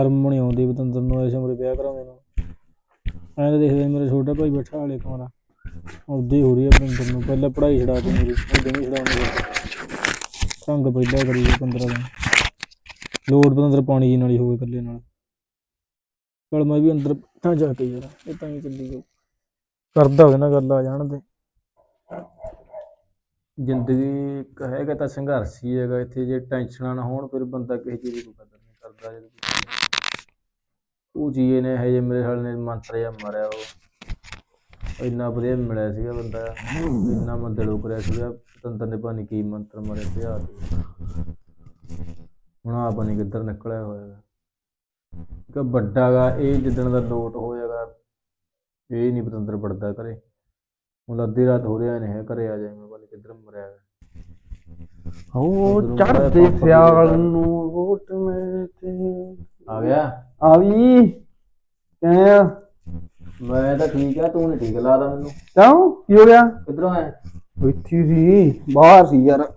ਕਰਮ ਨਹੀਂ ਆਉਂਦੀ, ਬਤੰਦਰ ਨੂੰ ਐਸੇ ਮਰੇ ਵਿਆਹ ਕਰਾਉਂਦੇ ਨੂੰ। ਐਂ ਤਾਂ ਦੇਖਦੇ ਮੇਰਾ ਛੋਟਾ ਭਾਈ ਬੈਠਾ ਹਾਲੇ ਕਮਰਾ। ਉਹਦੀ ਹੋ ਰਹੀ ਹੈ ਬਤੰਦਰ ਨੂੰ, ਪਹਿਲਾਂ ਪੜ੍ਹਾਈ ਛਡਾ ਦਿੱਤੀ ਮੇਰੀ ਉਹ ਨਹੀਂ ਛਡਾਉਂਦੇ ਤੰਗ ਪਹਿਲਾਂ ਕਰੀ 15 ਦਿਨ। ਲੋੜ ਬਤੰਦਰ ਪਾਣੀ ਜੀ ਨਾਲ ਹੀ ਹੋਵੇ ਇਕੱਲੇ ਨਾਲ। ਚਲ ਮੈਂ ਵੀ ਅੰਦਰ ਬੈਠਾ ਜਾ ਕੇ ਯਾਰ, ਇਹ ਤਾਂ ਹੀ ਚੱਲੀ ਜਾਊ। ਕਰਦਾ ਉਹਦੇ ਨਾਲ ਗੱਲ ਆ ਜਾਣ ਦੇ। ਜ਼ਿੰਦਗੀ ਹੈਗਾ ਤਾਂ ਸੰਘਰਸ਼ ਹੀ ਹੈਗਾ, ਇੱਥੇ ਜੇ ਟੈਨਸ਼ਨਾਂ ਨਾ ਹੋਣ, ਫਿਰ ਬੰਦਾ ਕਿਸੇ ਚੀਜ਼ ਦੀ ਕਦਰ ਨਹੀਂ ਕਰਦਾ ਜਦੋਂ ਉਹ ਜੀਏ ਨੇ ਹੈ ਜੇ ਮੇਰੇ ਹਾਲ ਨੇ ਮੰਤਰ ਜਿਹਾ ਮਾਰਿਆ ਉਹ। ਇੰਨਾ ਵਧੀਆ ਮਿਲਿਆ ਸੀਗਾ ਬੰਦਾ। ਇੰਨਾ ਮੈਂ ਦਿਲੋਂ ਕਰਿਆ ਸੀਗਾ। ਤੰਤਰ ਨੇ ਪਾਣੀ ਕੀ ਮੰਤਰ ਮਾਰਿਆ ਪਿਆ ਹੁਣ ਆਪਾਂ ਨਹੀਂ ਕਿੱਧਰ ਨਿਕਲਿਆ ਹੋਇਆ ਕਿ ਵੱਡਾ ਗਾ ਇਹ ਜਿੱਦਣ ਦਾ ਲੋਟ ਹੋਇਆਗਾ ਇਹ ਨਹੀਂ ਪਤੰਦਰ ਵੜਦਾ ਕਰੇ ਹੁਣ ਅੱਧੀ ਰਾਤ ਹੋ ਰਿਹਾ ਨੇ ਘਰੇ ਆ ਜਾਏ ਮੈਂ ਬਲ ਕਿੱਧਰ ਮਰਿਆ
ਚੜ੍ਹਦੇ
ਪਾਪਾ
ਸਿਆਲ ਨੂੰ ਵੋਟ ਮੇਰੇ ਤੇ
ਆ ਗਿਆ?
ਆ ਵੀ। ਕਿਵੇਂ ਆ?
ਮੈਂ ਤਾਂ ਠੀਕ ਆ ਤੂੰ ਨਹੀਂ ਠੀਕ ਲੱਗਦਾ ਮੈਨੂੰ।
ਕਿਉਂ? ਕੀ ਹੋ ਗਿਆ?
ਕਿੱਧਰੋਂ ਆਇਆ?
ਇੱਥੇ ਸੀ ਬਾਹਰ ਸੀ ਯਾਰ।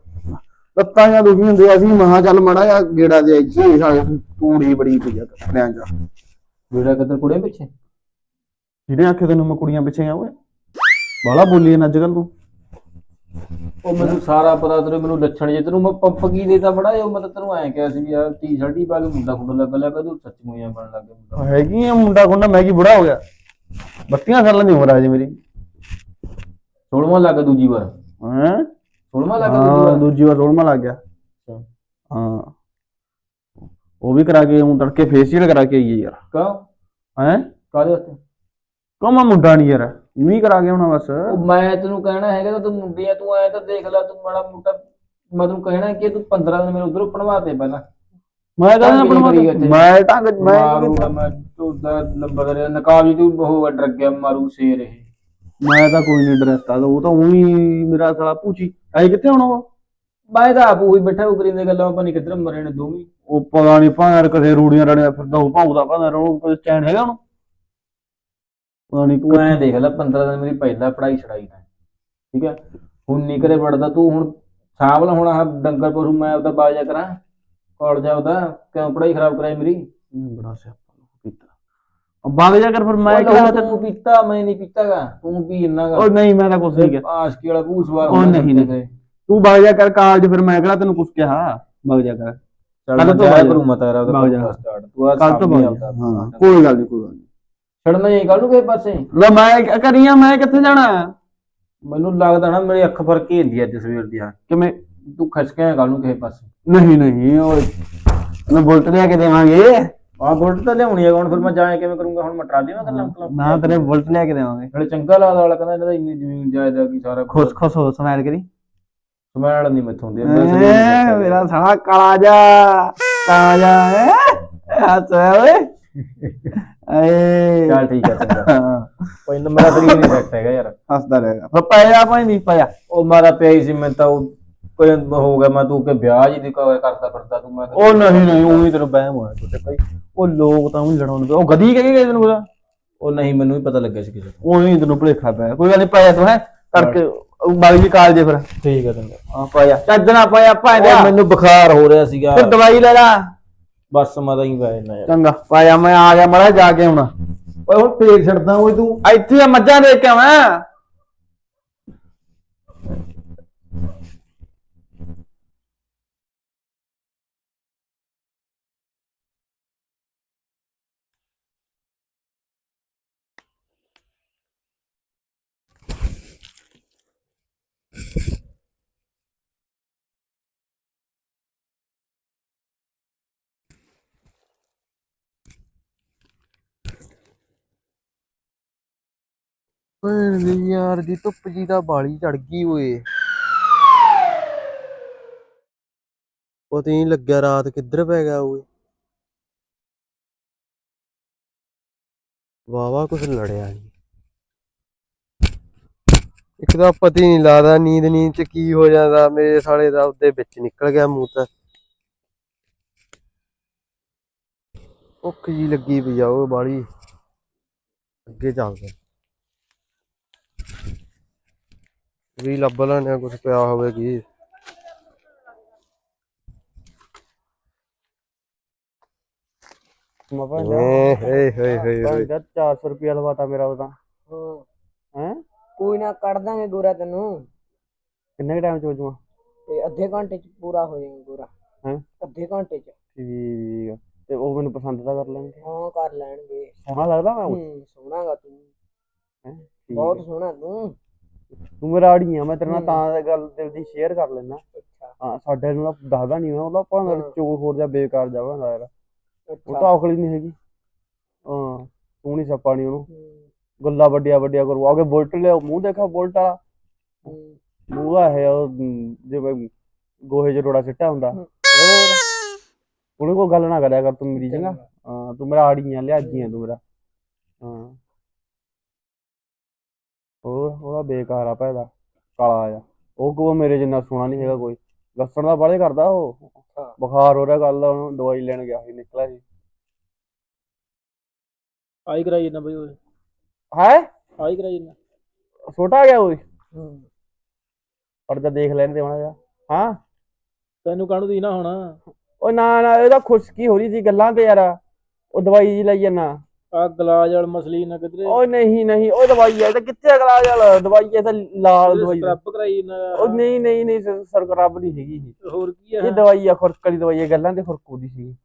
ਲੱਤਾਂ ਜਾਂ ਦੁਖੀ ਹੁੰਦੀਆਂ ਸੀ ਮਹਾ ਚੱਲ ਮੜਾ ਜਾ ਗੇੜਾ ਦੇ ਇੱਥੇ ਸਾਡੇ ਤੂੜੀ ਬੜੀ ਪਈ ਆ ਕੱਪੜਿਆਂ 'ਚ।
ਵੀੜਾ ਕਿੱਧਰ ਕੁੜੇ ਪਿੱਛੇ?
ਜਿਹੜੇ ਆਖੇ ਤੈਨੂੰ ਮੈਂ ਕੁੜੀਆਂ ਪਿੱਛੇ ਆ ਓਏ। ਬਾਲਾ ਬੋਲੀ ਨਾ ਅੱਜ ਕੱਲ ਤੂੰ।
ਉਹ ਮੈਨੂੰ ਸਾਰਾ ਪਤਾ ਤੇਰੇ ਮੈਨੂੰ ਲੱਛਣ ਜੇ ਤੈਨੂੰ ਮੈਂ ਪੰਪ ਕੀ ਦੇਤਾ ਬੜਾ ਉਹ ਮੈਂ ਤਾਂ ਤੈਨੂੰ ਐਂ ਕਿਹਾ ਸੀ ਯਾਰ ਟੀ ਸ਼ਰਟੀ ਪਾ ਕੇ ਮੁੰਡਾ ਖੁੰਡਾ ਲੱਗ ਲਿਆ ਕਦੋਂ ਸੱਚ ਮੁਈਆਂ ਬਣ ਲੱਗ ਗਿਆ ਮੁੰਡਾ।
ਹੈਗੀ ਆ ਮੁੰਡਾ ਕੋਣਾ ਮੈਂ ਕੀ ਬੁੜਾ ਹੋ ਗਿਆ? 32 ਸਾਲਾਂ ਦੀ ਉਮਰ ਆ ਜੀ ਮੇਰੀ।
16ਵਾਂ ਲੱਗ ਦੂਜੀ ਵਾਰ।
ਹੈਂ?
16ਵਾਂ ਲੱਗ ਦੂਜੀ ਵਾਰ।
ਦੂਜੀ ਵਾਰ ਰੋਲਮਾ ਲੱਗ ਗਿਆ। ਹਾਂ। ਉਹ ਵੀ ਕਰਾ ਕੇ ਉਹ ਤੜਕੇ ਫੇਸ਼ੀਅਲ ਕਰਾ ਕੇ ਆਈ ਯਾਰ।
ਕਾ
ਹੈ?
ਕਾਹਦੇ ਵਾਸਤੇ?
ਕਮਾ ਮੁੰਡਾ ਨਹੀਂ ਯਾਰ? ਵੀ ਕਰਾ ਕੇ ਆਉਣਾ ਬਸ।
ਉਹ ਮੈਂ ਤੈਨੂੰ ਕਹਿਣਾ ਹੈਗਾ ਤਾਂ ਤੂੰ ਮੁੰਡੀ ਆ ਤੂੰ ਐ ਤਾਂ ਦੇਖ ਲੈ ਤੂੰ ਮਾੜਾ ਮੋਟਾ ਮੈਂ ਤੈਨੂੰ ਕਹਿਣਾ ਕਿ ਤੂੰ 15 ਦਿਨ ਮੇਰੇ ਉਧਰੋਂ ਪੜਵਾ ਦੇ ਪਹਿਲਾਂ।
ਮੈਂ
ਕਰੀ
ਆਪਣਾ। ਮੈਂ ਢੰਗ ਮੈਂ
ਮਾਰੂਗਾ ਮੈਂ ਤੁਰਦਾ ਲੰਬਾ ਦਰਿਆ ਨਕਾਬ ਜੀ ਤੂੰ ਉਹ ਡਰ ਗਿਆ ਮਾਰੂ ਸ਼ੇਰ ਇਹ।
ਮੈਂ ਤਾਂ ਕੋਈ ਨਹੀਂ ਡਰੈਸਤਾ ਉਹ ਤਾਂ ਉਹੀ ਮੇਰਾ ਸਾਲਾ ਪੂਚੀ ਐ ਕਿੱਥੇ ਆਉਣਾ ਵਾ?
ਮੈਂ ਤਾਂ ਆਪ ਉਹੀ ਬੈਠਾ ਉਹ ਕਰੀਂਦੇ ਗੱਲਾਂ ਆਪਾਂ ਨਹੀਂ ਕਿੱਧਰ ਮਰੇ ਨੇ ਦੋਵੇਂ।
ਉਹ ਪਤਾ ਨਹੀਂ ਭਾਂਰ ਕਦੇ ਰੂੜੀਆਂ ਰੜਿਆ ਫਿਰਦਾ ਉਹ ਭਾਉਂਦਾ ਭਾਂਦਾ ਉਹ ਕੋਈ ਚੈਨ ਹੈਗਾ ਉਹਨੂੰ? ਪਤਾ ਨਹੀਂ
ਤੂੰ ਐਂ ਦੇਖ ਲੈ 15 ਦਿਨ ਮੇਰੀ ਪਹਿਲਾਂ ਪੜਾਈ ਛੜਾਈ ਤਾਂ। ਠੀਕ ਹੈ ਹੁਣ ਨਹੀਂ ਕਰੇ ਵੜਦਾ ਤੂੰ ਹੁਣ ਸਾਂਭ ਲੈ ਹੁਣ ਆਹ ਡੰਗਰ ਪਸ਼ੂ ਮੈਂ ਆਪਦਾ ਬਾਜਾ ਕਰਾਂ। ਕਾਲਜ ਆਪਦਾ ਕਿਉਂ ਪੜਾਈ ਖਰਾਬ ਕਰਾਈ ਮੇਰੀ?
ਬੜਾ ਸਿਆਪਾ ਪੀਤਾ ਬਾਗ ਜਾ ਕਰ ਫਿਰ ਮੈਂ
ਉਹ
ਕਿਹਾ
ਤੂੰ ਪੀਤਾ ਮੈਂ ਨਹੀਂ ਪੀਤਾਗਾ। ਤੂੰ ਪੀ ਇੰਨਾ
ਉਹ ਨਹੀਂ ਮੈਂ ਤਾਂ ਕੁਛ ਨਹੀਂ ਕਿਹਾ।
ਆਸ਼ਕੀ ਵਾਲਾ ਭੂਸਵਾਰ
ਉਹ ਨਹੀਂ, ਨਹੀਂ। ਤੂੰ। ਬਾਗ ਜਾ ਕਰ ਕਾਲਜ ਫਿਰ ਮੈਂ ਕਿਹੜਾ ਤੈਨੂੰ ਕੁਛ ਕਿਹਾ। ਬਾਗ ਜਾ ਕਰ।
ਮੈਂ
ਤੋਂ ਬਾਅਦ
ਕਰੂੰ ਮੈਂ ਤੇਰਾ ਉਹਦਾ start। ਤੂੰ ਆ
ਕੱਲ ਤੋਂ ਜਾ। ਹਾਂ ਕੋਈ ਗੱਲ ਨਹੀਂ ਕੋਈ ਗੱਲ ਨਹੀਂ
ਛੜਨਾ ਹੀ ਕੱਲ ਨੂੰ ਕਿਸੇ ਪਾਸੇ।
ਲੈ ਮੈਂ ਕਰੀਆਂ ਮੈਂ ਕਿੱਥੇ ਜਾਣਾ
ਮੈਨੂੰ ਲੱਗਦਾ ਨਾ ਮੇਰੀ ਅੱਖ ਫ਼ਰਕ ਹੁੰਦੀ ਅੱਜ ਸਵੇਰ ਦੀ ਆ
ਕਿਵੇਂ?
ਤੂੰ ਖਸਕਿਆ ਕੱਲ ਨੂੰ ਕਿਸੇ ਪਾਸੇ।
ਨਹੀਂ ਨਹੀਂ ਉਹ ਮੈਂ ਬੁਲਟ ਲਿਆ ਕੇ ਦੇਵਾਂਗੇ।
ਆ ਬੁਲਟ ਤਾਂ ਲਿਆਉਣੀ ਹੈ ਹੁਣ ਫਿਰ ਮੈਂ ਜਾਇਆ ਕਿਵੇਂ ਕਰੂੰਗਾ? ਹੁਣ ਮੈਂ ਟਰਾਲੀ ਕਰਨਾ ਮਤਲਬ
ਨਾ ਤੇਰੇ ਬੁਲਟ ਲਿਆ ਕੇ ਦੇਵਾਂਗੇ।
ਨਾਲੇ ਚੰਗਾ ਲੱਗਦਾ ਵਾਲਾ ਕਹਿੰਦਾ ਇਹਨਾਂ ਦਾ ਇੰਨੀ ਜ਼ਮੀਨ ਜਾਇਦਾਦ ਕੀ ਸਾਰਾ
ਖੁਸ਼ ਖੁਸ਼ ਹੋ ਸਮੈਲ ਕਰੀ।
ਸਮੈਲ ਨਹੀਂ ਮੈਥੋਂ ਹੁੰਦੀ
ਐ, ਮੇਰਾ ਸਾਲਾ ਕਾਲਾ ਜਾ ਕਾਲਾ ਜਾ ਹੈ? ਹੱਸ ਓਏ। ਏ
ਚੱਲ ਠੀਕ ਹੈ ਚੰਗਾ।
ਹਾਂ,
ਪਹਿਲਾਂ ਮੇਰਾ ਸਰੀਰ ਨਹੀਂ ਸੈੱਟ ਹੈਗਾ ਯਾਰ।
ਹੱਸਦਾ ਰਹੇਗਾ ਫਿਰ ਪੈ ਜਾ ਭਾਈ ਨਹੀਂ ਪਿਆ
ਉਹ ਮਾਰਾ ਪਿਆ ਹੀ ਸੀ ਮੈਂ ਤਾਂ ਉਹ ਕੋਈ ਹੋ ਗਿਆ ਮੈਂ ਤੂੰ ਕਿ ਵਿਆਹ ਜੀ ਦੀ ਕ- ਕਰਦਾ ਫਿਰਦਾ ਤੂੰ ਮੈਂ
ਉਹ ਨਹੀਂ ਨਹੀਂ ਉਹੀ ਤੈਨੂੰ ਬਹਿਮ ਹੋਇਆ ਛੋਟੇ ਭਾਈ। ਉਹ ਲੋਕ ਤਾਂ ਉਹੀ ਲੜਾਉਂਦੇ ਪਏ। ਉਹ ਗਦੀ ਕਹੀ ਗਏ ਤੈਨੂੰ ਪਤਾ?
ਉਹ ਨਹੀਂ ਮੈਨੂੰ ਵੀ ਪਤਾ ਲੱਗਿਆ ਸੀ ਕਿਸੇ।
ਉਹੀ ਤੈਨੂੰ ਭੁਲੇਖਾ ਪਿਆ। ਕੋਈ ਗੱਲ ਨਹੀਂ ਪਾਇਆ ਤੂੰ ਹੈ? ਕਰਕੇ ਬਾਈ ਜੀ ਕਾਲ ਜੇ ਫਿਰ।
ਠੀਕ ਹੈ ਚੰਗਾ।
ਹਾਂ ਪਾਇਆ। ਚੱਜ ਨਾ ਪਾਇਆ
ਉਹ ਮੈਨੂੰ ਬੁਖਾਰ ਹੋ ਰਿਹਾ ਸੀਗਾ।
ਫਿਰ ਦਵਾਈ ਲੈ ਲੈ।
ਬਸ ਮੈਂ ਤਾਂ ਹੀ ਪੈ ਜਾਣਾ ਯਾਰ।
ਚੰਗਾ ਪਾਇਆ ਮੈਂ ਆ ਗਿਆ ਮੜਾ ਜਾ ਕੇ ਆਉਣਾ ਓਏ ਹੁਣ ਫੇਰ ਛੱਡਦਾ ਓਏ ਤੂੰ। ਇੱਥੇ ਆ ਮੱਝਾਂ ਦੇ ਕੇ ਆਵਾਂ
ਭੈਣ ਦੀ ਯਾਰ, ਦੀ ਧੁੱਪ ਜੀ ਦਾ ਬਾਲੀ ਚੜ ਗਈ ਓਏ। ਪਤਾ ਨਹੀਂ ਲੱਗਿਆ ਰਾਤ ਕਿੱਧਰ ਪੈ ਗਿਆ ਓਏ। ਵਾਵਾ ਕੁਛ ਲੜਿਆ ਨਹੀਂ ਇੱਕ ਤਾਂ ਪਤਾ ਹੀ ਨਹੀਂ ਲੱਗਦਾ ਨੀਂਦ ਨੀਂਦ ਚ ਕੀ ਹੋ ਜਾਂਦਾ, ਮੇਰੇ ਸਾਲੇ ਦਾ ਉਹਦੇ ਵਿੱਚ ਨਿਕਲ ਗਿਆ ਮੂੰਹ ਤਾਂ। ਭੁੱਖ ਜੀ ਲੱਗੀ ਪਈ ਆ ਉਹ ਬਾਲੀ। ਅੱਗੇ ਚੱਲਦੇ। ਵੀ ਲੱਭ ਲੈਣੇ ਕੁਝ ਪਿਆ ਹੋਵੇ ਕੀ।
ਮੈਂ
ਏ ਹੇ ਹੇ ਹੇ ਹੇ
400 ਰੁਪਿਆ ਲਵਾਤਾ ਮੇਰਾ ਉਹਦਾ। ਹੈ।
ਕੋਈ ਨਾ ਕੱਢ ਦਾਂਗੇ ਗੋਰਾ ਤੈਨੂੰ।
ਕਿੰਨੇ ਟਾਈਮ ਚ ਹੋ ਜਾਵਾਂ
ਤੇ ਅੱਧੇ ਘੰਟੇ ਚ ਪੂਰਾ ਹੋ ਜਾਏਗਾ ਗੋਰਾ।
ਹੈਂ?
ਅੱਧੇ ਘੰਟੇ ਚ।
ਠੀਕ ਆ। ਤੇ ਉਹ ਮੈਨੂੰ ਪਸੰਦ ਤਾਂ ਕਰ ਲੈਣਗੇ।
ਹਾਂ ਕਰ ਲੈਣਗੇ।
ਸੋਹਣਾ ਲੱਗਦਾ ਮੈਂ ਉਹ?
ਹੂੰ ਸੋਹਣਾਗਾ ਤੂੰ।
ਠੀਕ
ਬਹੁਤ
ਆ।
ਸੋਹਣਾ ਤੂੰ।
ਤੂੰ ਮੇਰਾ ਆੜੀ ਆ ਮੈਂ ਤੇਰੇ ਨਾਲ। ਤਾਂ ਗੱਲ ਦਿਲ ਦੀ ਸ਼ੇਅਰ ਕਰ ਲੈਣਾ ਹਾਂ ਸਾਡੇ ਨੂੰ ਤਾਂ ਦੱਸਦਾ ਨਹੀਂ ਮੈਂ ਉਹਦਾ ਭਾਵੇਂ। ਚੋਲ ਹੋਰ ਜਾਂ ਬੇਕਾਰ ਜਾਵਾਂਗਾ ਯਾਰ। ਉਹ ਤਾਂ ਔਖਲੀ ਨਹੀਂ ਹੈਗੀ। ਹਾਂ ਤੂੰ ਨਹੀਂ ਸੱਪਾ ਨਹੀਂ ਉਹਨੂੰ। ਗੱਲਾਂ ਵੱਡੀਆਂ ਵੱਡੀਆਂ ਕਰੂ। ਆਗੇ ਬੁਲਟ ਲਿਆ ਮੂੰਹ ਦੇਖਾ ਬੁਲਟ ਵਾਲਾ। ਮੂੰਹ ਆ ਹੈ ਉਹ ਜਿਵੇਂ ਗੋਹੇ 'ਚ ਰੋੜਾ ਸਿੱਟਾ ਹੁੰਦਾ। ਹੋਰ? ਉਹਨੂੰ ਕੋਈ ਗੱਲ ਨਾ ਕਰਿਆ ਕਰ ਤੂੰ ਮੇਰੀ ਚੰਗਾ। ਹਾਂ ਤੂੰ ਮੇਰਾ ਆੜੀ ਆ ਲਿਆਜੀ ਆ ਤੂੰ ਮੇਰਾ। ਹਾਂ। ਹੋਰ ਉਹਦਾ ਬੇਕਾਰ ਆ ਪੈਦਾ ਕਾਲਾ ਆ ਉਹ ਕੋ ਮੇਰੇ ਜਿੰਨਾ ਸੋਹਣਾ ਨਹੀਂ ਹੈਗਾ ਕੋਈ। ਲੱਸਣ ਦਾ ਬਾਲੇ ਕਰਦਾ ਉਹ। ਬੁਖਾਰ ਹੋ ਰਿਹਾ ਕੱਲ ਉਹਨੂੰ ਦਵਾਈ ਲੈਣ ਗਿਆ ਸੀ ਨਿਕਲਿਆ ਸੀ।
ਆਈ ਕਰਾਈ ਨਾ ਬਈ ਓਏ।
ਹੈ?
ਆਈ ਕਰਾਈ ਨਾ
ਛੋਟਾ ਆ ਗਿਆ ਓਏ
ਹੂੰ।
ਪਰ ਜਾ ਦੇਖ ਲੈਣ ਦੇ ਹੁਣ ਜਾ ਹਾਂ?
ਤੈਨੂੰ ਕਾਹਨੂੰ ਦੀ ਨਾ ਹੁਣ?
ਉਹ ਨਾ ਨਾ ਇਹਦਾ ਖੁਸ਼ਕੀ ਹੋ ਰਹੀ ਸੀ ਗੱਲਾਂ ਤੇ ਯਾਰ। ਉਹ ਦਵਾਈ ਜੀ ਲਈ ਜਾਨਾ
ਆ ਗਲਾਜ ਵਾਲ ਮਸਲੀ ਨਾ ਕਿਧਰੇ।
ਉਹ ਨਹੀਂ ਨਹੀਂ ਉਹ ਦਵਾਈ ਆ ਇਹ ਤਾਂ ਕਿੱਥੇ ਅਗਲਾ ਚੱਲ ਦਵਾਈ ਇਹ ਤਾਂ ਲਾਲ ਦਵਾਈ ਆ।
ਸਕਰਬ ਕਰਾਈ ਨਾ।
ਉਹ ਨਹੀਂ ਨਹੀਂ ਨਹੀਂ ਸਰ- ਸਰਕਰਾਬ ਨਹੀਂ ਹੈਗੀ ਇਹ।
ਹੋਰ ਕੀ
ਇਹ
ਆ
ਦਵਾਈ ਆ ਖੁਰਕ ਵਾਲੀ ਦਵਾਈ ਆ ਗੱਲਾਂ ਤੇ ਖੁਰਕੂ ਦੀ ਸੀ।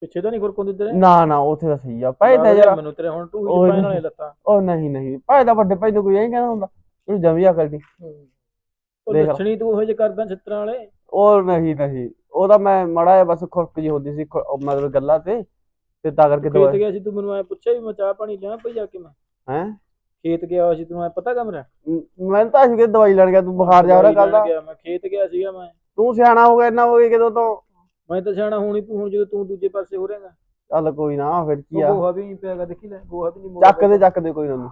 ਪਿੱਛੇ ਤਾਂ ਨਹੀਂ ਖੁਰਕੁੰਦੀ ਤੇਰੇ?
ਨਾ ਨਾ ਉੱਥੇ ਤਾਂ ਸਹੀ ਆ। ਭਾਈ ਤਾਂ ਜਰਾ
ਮੈਨੂੰ ਤੇਰੇ ਹੁਣ ਟੂ
ਉਹ
ਹੀ ਪੈਣ। ਵਾਲੇ ਲੱਤਾਂ।
ਉਹ ਨਹੀਂ ਨਹੀਂ। ਭਾਈ ਦਾ ਵੱਡੇ ਭਾਈ ਨੂੰ ਕੋਈ ਐਂ ਕਹਿੰਦਾ ਹੁੰਦਾ ਉਹਨੂੰ ਜਮੀਆ ਕਰਦੀ
ਹੂੰ।
ਉਹ
ਦੇਖ।
ਲੱਛਣੀ ਤੂੰ ਉਹੋ ਜੇ ਕਰਦਾ ਛਿੱਤਰਾਂ ਵਾਲੇ?
ਉਹ ਨਹੀਂ ਨਹੀਂ। ਉਹ ਤਾਂ ਮੈਂ ਮੜਾ ਜਿਹਾ ਬਸ ਖੁਰਕ ਜੀ ਹੁੰਦੀ ਸੀ ਖੁ- ਉਹ ਮਤਲਬ ਗੱਲਾਂ ਤੇ। ਤੇ ਤਾਂ ਕਰਕੇ
ਖੇਤ ਗਿਆ ਸੀ ਤੂੰ ਮੈਨੂੰ ਐ ਪੁੱਛਿਆ ਵੀ ਮੈਂ ਚਾਹ ਪਾਣੀ ਲਿਆ ਪਈ ਜਾ ਕੇ ਮੈਂ
ਹੈ?
ਖੇਤ ਗਿਆ ਹੋਇਆ ਸੀ ਤੈਨੂੰ ਐ ਪਤਾ ਕਮਰਾ?
ਮੈਂ ਤਾਂ ਸੀ ਕਿ ਦਵਾਈ ਲੈਣ ਗਿਆ ਤੂੰ ਬੁਖਾਰ ਜਾ ਰਿਹਾ ਕੱਲ ਦਾ।
ਗਿਆ ਮੈਂ ਖੇਤ ਗਿਆ ਸੀਗਾ ਮੈਂ।
ਤੂੰ ਸਿਆਣਾ ਹੋ ਗਿਆ ਇੰਨਾ ਹੋ ਗਿਆ ਕਿਦੋਂ ਤੋਂ?
ਮੈਂ ਤਾਂ ਸਿਆਣਾ ਹੋਣੀ ਤੂੰ ਹੁਣ ਜਦੋਂ ਤੂੰ ਦੂਜੇ ਪਾਸੇ ਹੋ ਰਹੇਗਾ।
ਚੱਲ ਕੋਈ ਨਾ ਫਿਰ ਕੀ ਆ?
ਗੋਹਾ ਵੀ ਨਹੀਂ ਪਿਆਗਾ ਦੇਖੀ ਲੈ ਗੋਹਾ ਵੀ ਨਹੀਂ
ਚੱਕ ਦੇ ਚੱਕ ਦੇ ਕੋਈ ਨਾ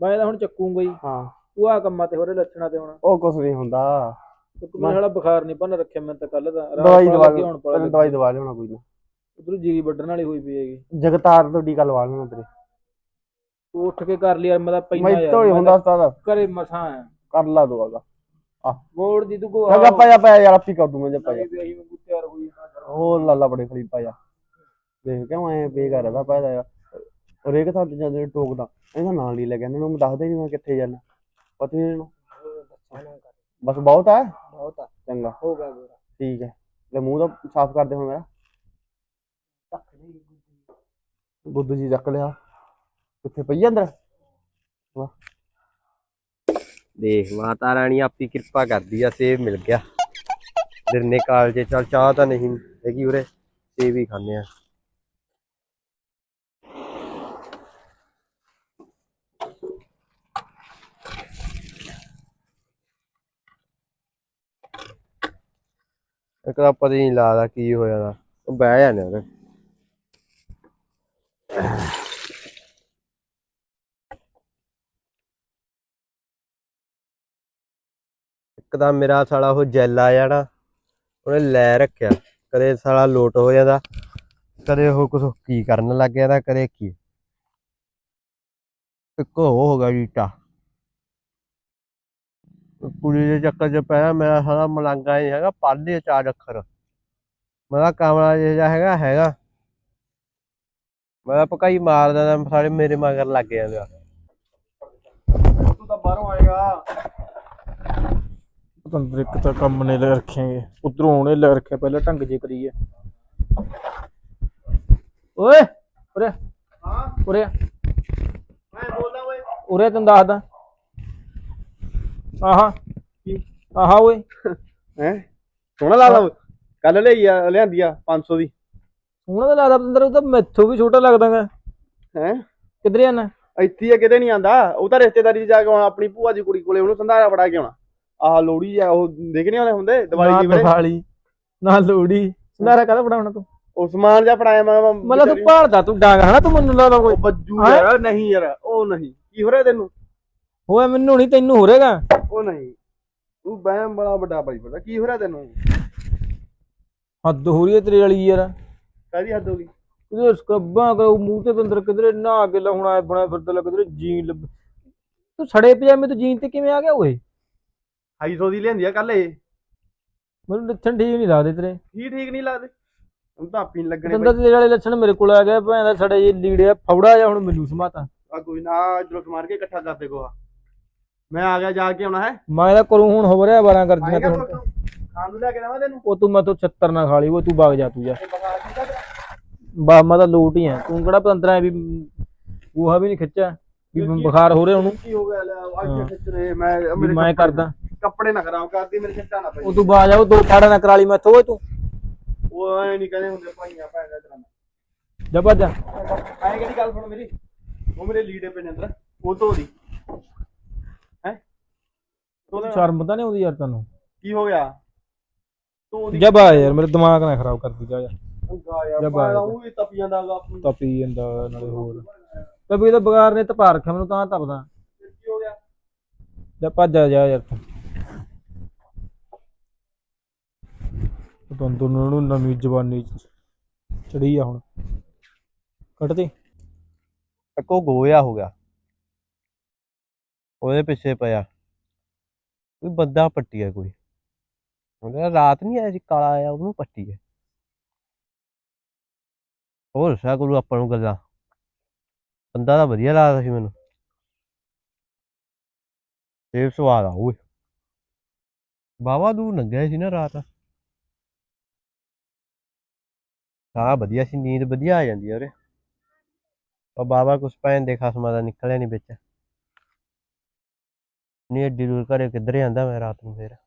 ਮੈਂ ਤਾਂ ਹੁਣ ਚੱਕੂੰਗਾ ਹੀ
ਹਾਂ।
ਤੂੰ ਆ ਕੰਮਾਂ ਤੇ ਹੋਰੇ ਲੱਛਣਾ ਤੇ ਹੁਣ।
ਉਹ ਕੁਛ ਨਹੀਂ ਹੁੰਦਾ।
ਕਿਉਂਕਿ ਮੈਂ ਹਾਲਾ ਬੁਖਾਰ ਨਹੀਂ ਬੰਨ ਰੱਖਿਆ ਮੈਂ ਤਾਂ ਕੱਲ ਦਾ।
ਦਵਾਈ
ਪਾ
ਦਵਾ
ਲੱਗੀ, ਹੁਣ ਪਾ
ਤੈਨੂੰ ਦਵਾਈ ਦਵਾ ਲਿਆਉਣਾ ਕੋਈ ਨਾ।
ਉਧਰੋਂ ਜੀਰੀ ਵੱਢਣ ਵਾਲੀ ਹੋਈ ਪਈ ਹੈਗੀ।
ਜਗਤਾਰ ਤੋਂ ਟੀਕਾ ਲਵਾ ਲੈਣਾ ਤੇਰੇ।
ਤੂੰ ਉੱਠ ਕੇ ਕਰ ਮੈਂ ਤਾਂ ਪੈਣਾ
ਮੈਂ ਤੋਂ ਨਹੀਂ ਹੁੰਦਾ ਉਸਤਾਦ।
ਘਰੇ ਮਸਾਂ ਆ।
ਕਰ ਲਾ ਦੋ ਆਗਾ
ਮੋੜ ਦੀ ਤੂੰ ਗੋਹਾ
ਚੰਗਾ ਪਾਇਆ ਪਾਇਆ ਯਾਰ ਆਪੀ ਕਰ ਦੂੰ ਮੈਂ ਜੇ। ਪਾਇਆ
ਅਸੀਂ ਵਾਂਗੂ ਤਿਆਰ ਹੋਈ ਨਾ।
ਹੋਰ ਲਾਲਾ ਬੜੇ ਖਲੀ ਪਾਇਆ ਦੇਖ ਕਿਉਂ ਐ ਬੇਕਾਰ ਦਾ ਪਾਇਆ ਯਾਰ ਔਰ ਇਹ ਤਾਂ ਜਦੋਂ ਟੋਕਦਾ। ਇਹਦਾ ਨਾਲ ਨਹੀਂ ਲੱਗਿਆ ਇਹਨਾਂ ਨੂੰ ਦੱਸਦੇ ਨਹੀਂ ਮੈਂ ਕਿੱਥੇ ਜਾਣਾ। ਪਤਾ ਨਹੀਂ ਇਹਨੂੰ। ਬਸ ਬਹੁਤ ਆ।
ਬਹੁਤ ਆ।
ਚੰਗਾ।
ਹੋ ਗਿਆ ਗੋਰਾ
ਠੀਕ ਹੈ। ਤੇ ਮੂੰਹ ਤਾਂ ਸਾਫ਼ ਕਰ ਦੇ ਹੁਣ ਮੇਰਾ।
ਚੱਕ
ਜੀ ਚੱਕ ਲਿਆ। ਕਿੱਥੇ ਪਈ ਆ ਅੰਦਰ?
ਦੇਖ ਮਾਤਾ ਰਾਣੀ ਆਪੀ ਕਿਰਪਾ ਕਰਦੀ ਆ ਸੇਬ ਮਿਲ ਗਿਆ। ਦਿਰਨੇ ਕਾਲਜੇ ਚਲ ਚਾਹ ਤਾਂ ਨਹੀਂ ਹੈਗੀ ਉਰੇ ਸੇਬ ਹੀ ਖਾਣੇ ਆ। ਇੱਕ ਤਾਂ ਪਤਾ ਹੀ ਨਹੀਂ ਲੱਗਦਾ ਕੀ ਹੋ ਜਾਂਦਾ ਉਹ ਬਹਿ ਜਾਂਦੇ ਉਹਦੇ ਇੱਕ ਤਾਂ ਮੇਰਾ ਸਾਲਾ ਉਹ ਜੈਲਾ ਆ ਜਾਣਾ ਉਹਨੇ ਲੈ ਰੱਖਿਆ। ਕਦੇ ਸਾਲਾ ਲੋਟ ਹੋ ਜਾਂਦਾ, ਕਦੇ ਉਹ ਕੁਝ ਕੀ ਕਰਨ ਲੱਗ ਜਾਂਦਾ ਕਦੇ ਕੀ। ਇੱਕ ਉਹ ਹੋ ਗਿਆ ਜੀਟਾ ਕੁੜੀ ਦੇ ਚੱਕਰ 'ਚ ਪਿਆ, ਮੇਰਾ ਸਾਰਾ ਮਲਾਂਗਾ ਹੀ ਹੈਗਾ, ਪਾਲੇ ਚਾਰ ਅੱਖਰ। ਮੇਰਾ ਕਮਰਾ ਜਿਹੜਾ ਹੈਗਾ ਹੈਗਾ। ਮੈਂ ਪਕਾਈ ਮਾਰਦਾ ਤਾਂ ਸਾਰੇ ਮੇਰੇ ਮਗਰ ਲੱਗ ਜਾਂਦੇ ਆ।
ਤੂੰ ਤਾਂ ਬਾਹਰੋਂ ਆਏਗਾ।
ਪਤੰਦਰ ਇੱਕ ਤਾਂ ਕੰਮ ਨੇ ਲੈ ਰੱਖਿਆਗੇ ਉਧਰੋਂ ਉਹਨੇ ਲੈ ਰੱਖਿਆ ਪਹਿਲਾਂ ਢੰਗ ਜੇ ਕਰੀਏ। ਓਏ ਉਰੇ।
ਹਾਂ?
ਉਰੇ।
ਮੈਂ ਬੋਲਦਾ ਓਏ।
ਉਰੇ ਤੈਨੂੰ ਦੱਸਦਾ। ਆਹਾ। ਆਹਾ ਓਏ।
ਹੈ? ਸੋਹਣਾ ਲੱਗਦਾ ਓਏ। ਕੱਲ ਲਈ ਆ ਲਿਆਂਦੀ ਆ 500 ਦੀ।
ਸੋਹਣਾ ਤਾਂ ਲੱਗਦਾ ਪਤੰਦਰ ਉਹ ਤਾਂ ਮੈਥੋਂ ਵੀ ਛੋਟਾ ਲੱਗਦਾਗਾ
ਹੈ?
ਕਿੱਧਰ ਜਾਣਾ?
ਇੱਥੇ ਆ ਕਿਤੇ ਨਹੀਂ ਆਂਦਾ। ਉਹ ਤਾਂ ਰਿਸ਼ਤੇਦਾਰੀ 'ਚ ਜਾ ਕੇ ਆਉਣਾ ਆਪਣੀ ਭੂਆ ਦੀ ਕੁੜੀ ਕੋਲੇ ਉਹਨੂੰ ਸੰਧਾਰਾ ਫੜਾ ਕੇ ਆਉਣਾ। ਆਹ ਲੋੜੀ ਆ ਉਹ ਦੇਖ ਨਹੀਂ ਆਉਂਦੇ ਹੁੰਦੇ? ਦੀਵਾਲੀ
ਨਾ
ਦੀ ਵੇਲੇ?
ਦਿਵਾਲੀ ਨਾ ਲੋੜੀ ਸੰਧਾਰਾ ਕਾਹਦਾ ਫੜਾਉਣਾ ਤੂੰ?
ਉਹ ਸਮਾਨ ਜਿਹਾ ਫੜਾਇਆ ਮੈਂ
ਮਤਲਬ ਤੂੰ ਭਾਲਦਾ ਤੂੰ ਡਾਂਗ ਹਨਾ ਤੂੰ ਮੈਨੂੰ ਲੱਗਦਾ ਕੋਈ।
ਉਹ ਬੱਜੂ
ਹੈਂ?
ਯਾਰ ਨਹੀਂ ਯਾਰ ਉਹ ਨਹੀਂ। ਕੀ ਹੋ ਰਿਹਾ ਤੈਨੂੰ?
ਹੋਇਆ ਮੈਨੂੰ ਨਹੀਂ ਤੈਨੂੰ ਹੋ ਰਹੇਗਾ।
ਉਹ ਨਹੀਂ। ਤੂੰ ਬਹਿਮ ਬੜਾ ਵੱਡਾ ਬਾਈ ਫਿਰਦਾ ਕੀ ਹੋ ਰਿਹਾ ਤੈਨੂੰ?
ਹੱਦ ਹੋ ਰਹੀ ਹੈ ਤੇਰੇ ਵਾਲੀ ਯਾਰ।
ਕਾਹਦੀ ਹੱਦ ਹੋ ਗਈ?
ਕਿਧਰੇ ਸਕੱਬਾਂ ਕਰੋ ਮੂੰਹ ਤੇ ਬੰਦਰ ਕਿਧਰੇ ਨਹਾ ਕੇ ਲਾਉਣਾ ਬਣਾ ਫਿਰਦਾ ਲੱਗ ਕਿਧਰੇ ਜੀਨ ਲੱਭ। ਤੂੰ ਸੜੇ ਪਜਾਮੇ ਤੋਂ ਜੀਨ ਤੇ ਕਿਵੇਂ ਆ ਗਿਆ ਓਏ?
250 ਦੀ ਲਿਆਂਦੀ ਆ ਕੱਲ ਇਹ।
ਮੈਨੂੰ ਲੱਛਣ ਠੀਕ ਨਹੀਂ ਲੱਗਦੇ ਤੇਰੇ।
ਕੀ ਠੀਕ ਨਹੀਂ ਲੱਗਦੇ। ਹੁਣ ਤਾਂ ਆਪੀ ਲੱਗਣੇ
ਬੰਦਾ ਤੇਰੇ ਵਾਲੇ ਲੱਛਣ ਮੇਰੇ ਕੋਲ ਆ ਗਿਆ ਭੈਣ ਦਾ ਸੜੇ ਜੇ ਲੀੜੇ ਆ, ਫੌੜਾ ਜਾ ਹੁਣ ਮੈਨੂੰ ਸਮਾਤਾ।
ਆ ਕੋਈ ਨਾ ਜਰੂਰ ਮਾਰ ਕੇ ਇਕੱਠਾ ਕਰ ਦੇ ਕੋਆ ਮੈਂ ਆ ਗਿਆ ਜਾ ਕੇ ਆਉਣਾ ਹੈ।
ਮੈਂ ਤਾਂ ਕਰੂੰ ਹੁਣ ਹੋ ਰਿਹਾ 12 ਕਰਦੀਆਂ ਤੇ ਹੁਣ
ਤੂੰ ਖਾਣ ਨੂੰ ਲੈ ਕੇ ਦੇਵਾਂ ਤੈਨੂੰ?
ਉਹ ਤੂੰ ਮੈਂ ਤੋਂ 76 ਨਾ ਖਾ ਲਈ ਉਹ ਤੂੰ ਵਗ ਜਾ ਤੂੰ ਜਾ।
ਇਹ ਬਗਾ ਦਿੱਤਾ ਤੇਰਾ?
ਬਾ ਮੈਂ ਤਾਂ ਲੋਟ ਹੀ ਆ। ਤੂੰ ਕਿਹੜਾ ਪਤੰਦਰਾ ਵੀ ਗੂਹਾ ਵੀ ਨਹੀਂ ਖਿੱਚਿਆ? ਵੀ ਬੁਖਾਰ ਹੋ ਰਿਹਾ ਉਹਨੂੰ?
ਕੀ ਹੋ ਗਿਆ? ਲੈ। ਅੱਜ ਖਿੱਚ ਰਹੇ ਮੈਂ
ਵੀ
ਮੇਰੇ
ਮੈਂ
ਕੱਪੜੇ-
ਕਰਦਾ।
ਕੱਪੜੇ ਨਾ ਖਰਾਬ ਕਰਦੀ ਮੇਰੇ ਛੱਟਾ ਨਾ ਪਈ।
ਉਹ ਤੂੰ ਬਾਜ ਆ ਉਹ ਦੋ ਫਾੜਾ ਨਾ ਕਰਾ ਲਈ ਮੈਂ ਓਏ ਤੂੰ।
ਉਹ ਐ ਨਹੀਂ ਕਹਿੰਦੇ ਹੁੰਦੇ ਭਾਈਆਂ ਭੈਣ ਦਾ ਤੇਰਾ
ਜਾ ਭੱਜ ਜਾ।
ਐ ਕਿਹੜੀ ਗੱਲ ਸੁਣ ਮੇਰੀ? ਉਹ ਮੇਰੇ ਲੀੜੇ ਨੇ ਅੰਦਰ ਉਹ ਧੋ ਦੀ ਹੈ?
ਸ਼ਰਮ ਤਾਂ ਨਹੀਂ ਆਉਂਦੀ ਯਾਰ ਤੈਨੂੰ।
ਕੀ ਹੋ ਗਿਆ? ਧੋ ਦੀ
ਜਾ ਬਾ ਯਾਰ ਮੇਰੇ ਦਿਮਾਗ ਨਾ ਖਰਾਬ ਕਰਦੀ ਜਾ
ਯਾਰ
ਬਾਹਰ
ਮੈਂ ਉਹ ਵੀ ਤਪੀ ਜਾਂਦਾ ਗਾ
ਤਾਂ ਪੀ ਜਾਂਦਾ ਨਾਲੇ ਹੋਰ। ਤੇ ਵੀ ਤਾਂ ਬਗਾਰ ਨੇ ਤਪਾ ਰੱਖਿਆ ਮੈਨੂੰ ਤਾਂ ਤਪਦਾ।
ਕੀ ਹੋ ਗਿਆ?
ਜਾ ਭੱਜ ਜਾ ਜਾ ਯਾਰ ਤੂੰ। ਬੰਦੂ ਨੂੰ ਨਵੀਂ ਜਵਾਨੀ ਚੜੀ ਆ ਹੁਣ। ਕੱਢ ਦੇ
ਇੱਕੋ ਗੋਇਆ ਹੋ ਗਿਆ। ਉਹਦੇ ਪਿੱਛੇ ਪਿਆ। ਕੋਈ ਬੰਦਾ ਪੱਟੀ ਹੈ ਕੋਈ। ਉਹਦਾ ਰਾਤ ਨਹੀਂ ਆਇਆ ਸੀ ਕਾਲਾ ਆਇਆ, ਉਹਨੂੰ ਪੱਟੀ ਹੈ। ਹੋਰ ਸਾ ਕੋਲ ਆਪਾਂ ਨੂੰ ਗੱਲਾਂ। ਬੰਦਾ ਤਾਂ ਵਧੀਆ ਲੱਗਦਾ ਸੀ ਮੈਨੂੰ। ਇਹ ਸਵਾਦ ਆ, ਓਏ। ਬਾਵਾ ਦੂਰ ਲੰਘਿਆ ਸੀ ਨਾ ਰਾਤ। ਆ ਵਧੀਆ ਸੀ, ਨੀਂਦ ਵਧੀਆ ਆ ਜਾਂਦੀ ਆ ਉਰੇ। ਉਹ ਬਾਬਾ ਕੁਛ ਭੈਣ ਦੇ ਖਸਮਾਂ ਦਾ ਨਿਕਲਿਆ ਨਹੀਂ ਵਿੱਚ। ਨਹੀਂ ਐਡੀ ਦੂਰ ਘਰੇ ਕਿੱਧਰ ਜਾਂਦਾ ਮੈਂ ਰਾਤ ਨੂੰ ਫੇਰ।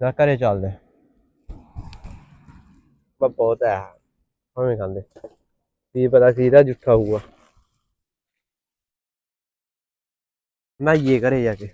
ਜਾ ਘਰੇ ਚੱਲਦੇ। ਬਾ ਬਹੁਤ ਹੈ। ਹਵੇਂ ਖਾਂਦੇ। ਕੀ ਪਤਾ ਕਿਹਦਾ ਜੁੱਠਾ ਹੋਊਗਾ। ਨਾ ਇਹ ਘਰੇ ਜਾ ਕੇ।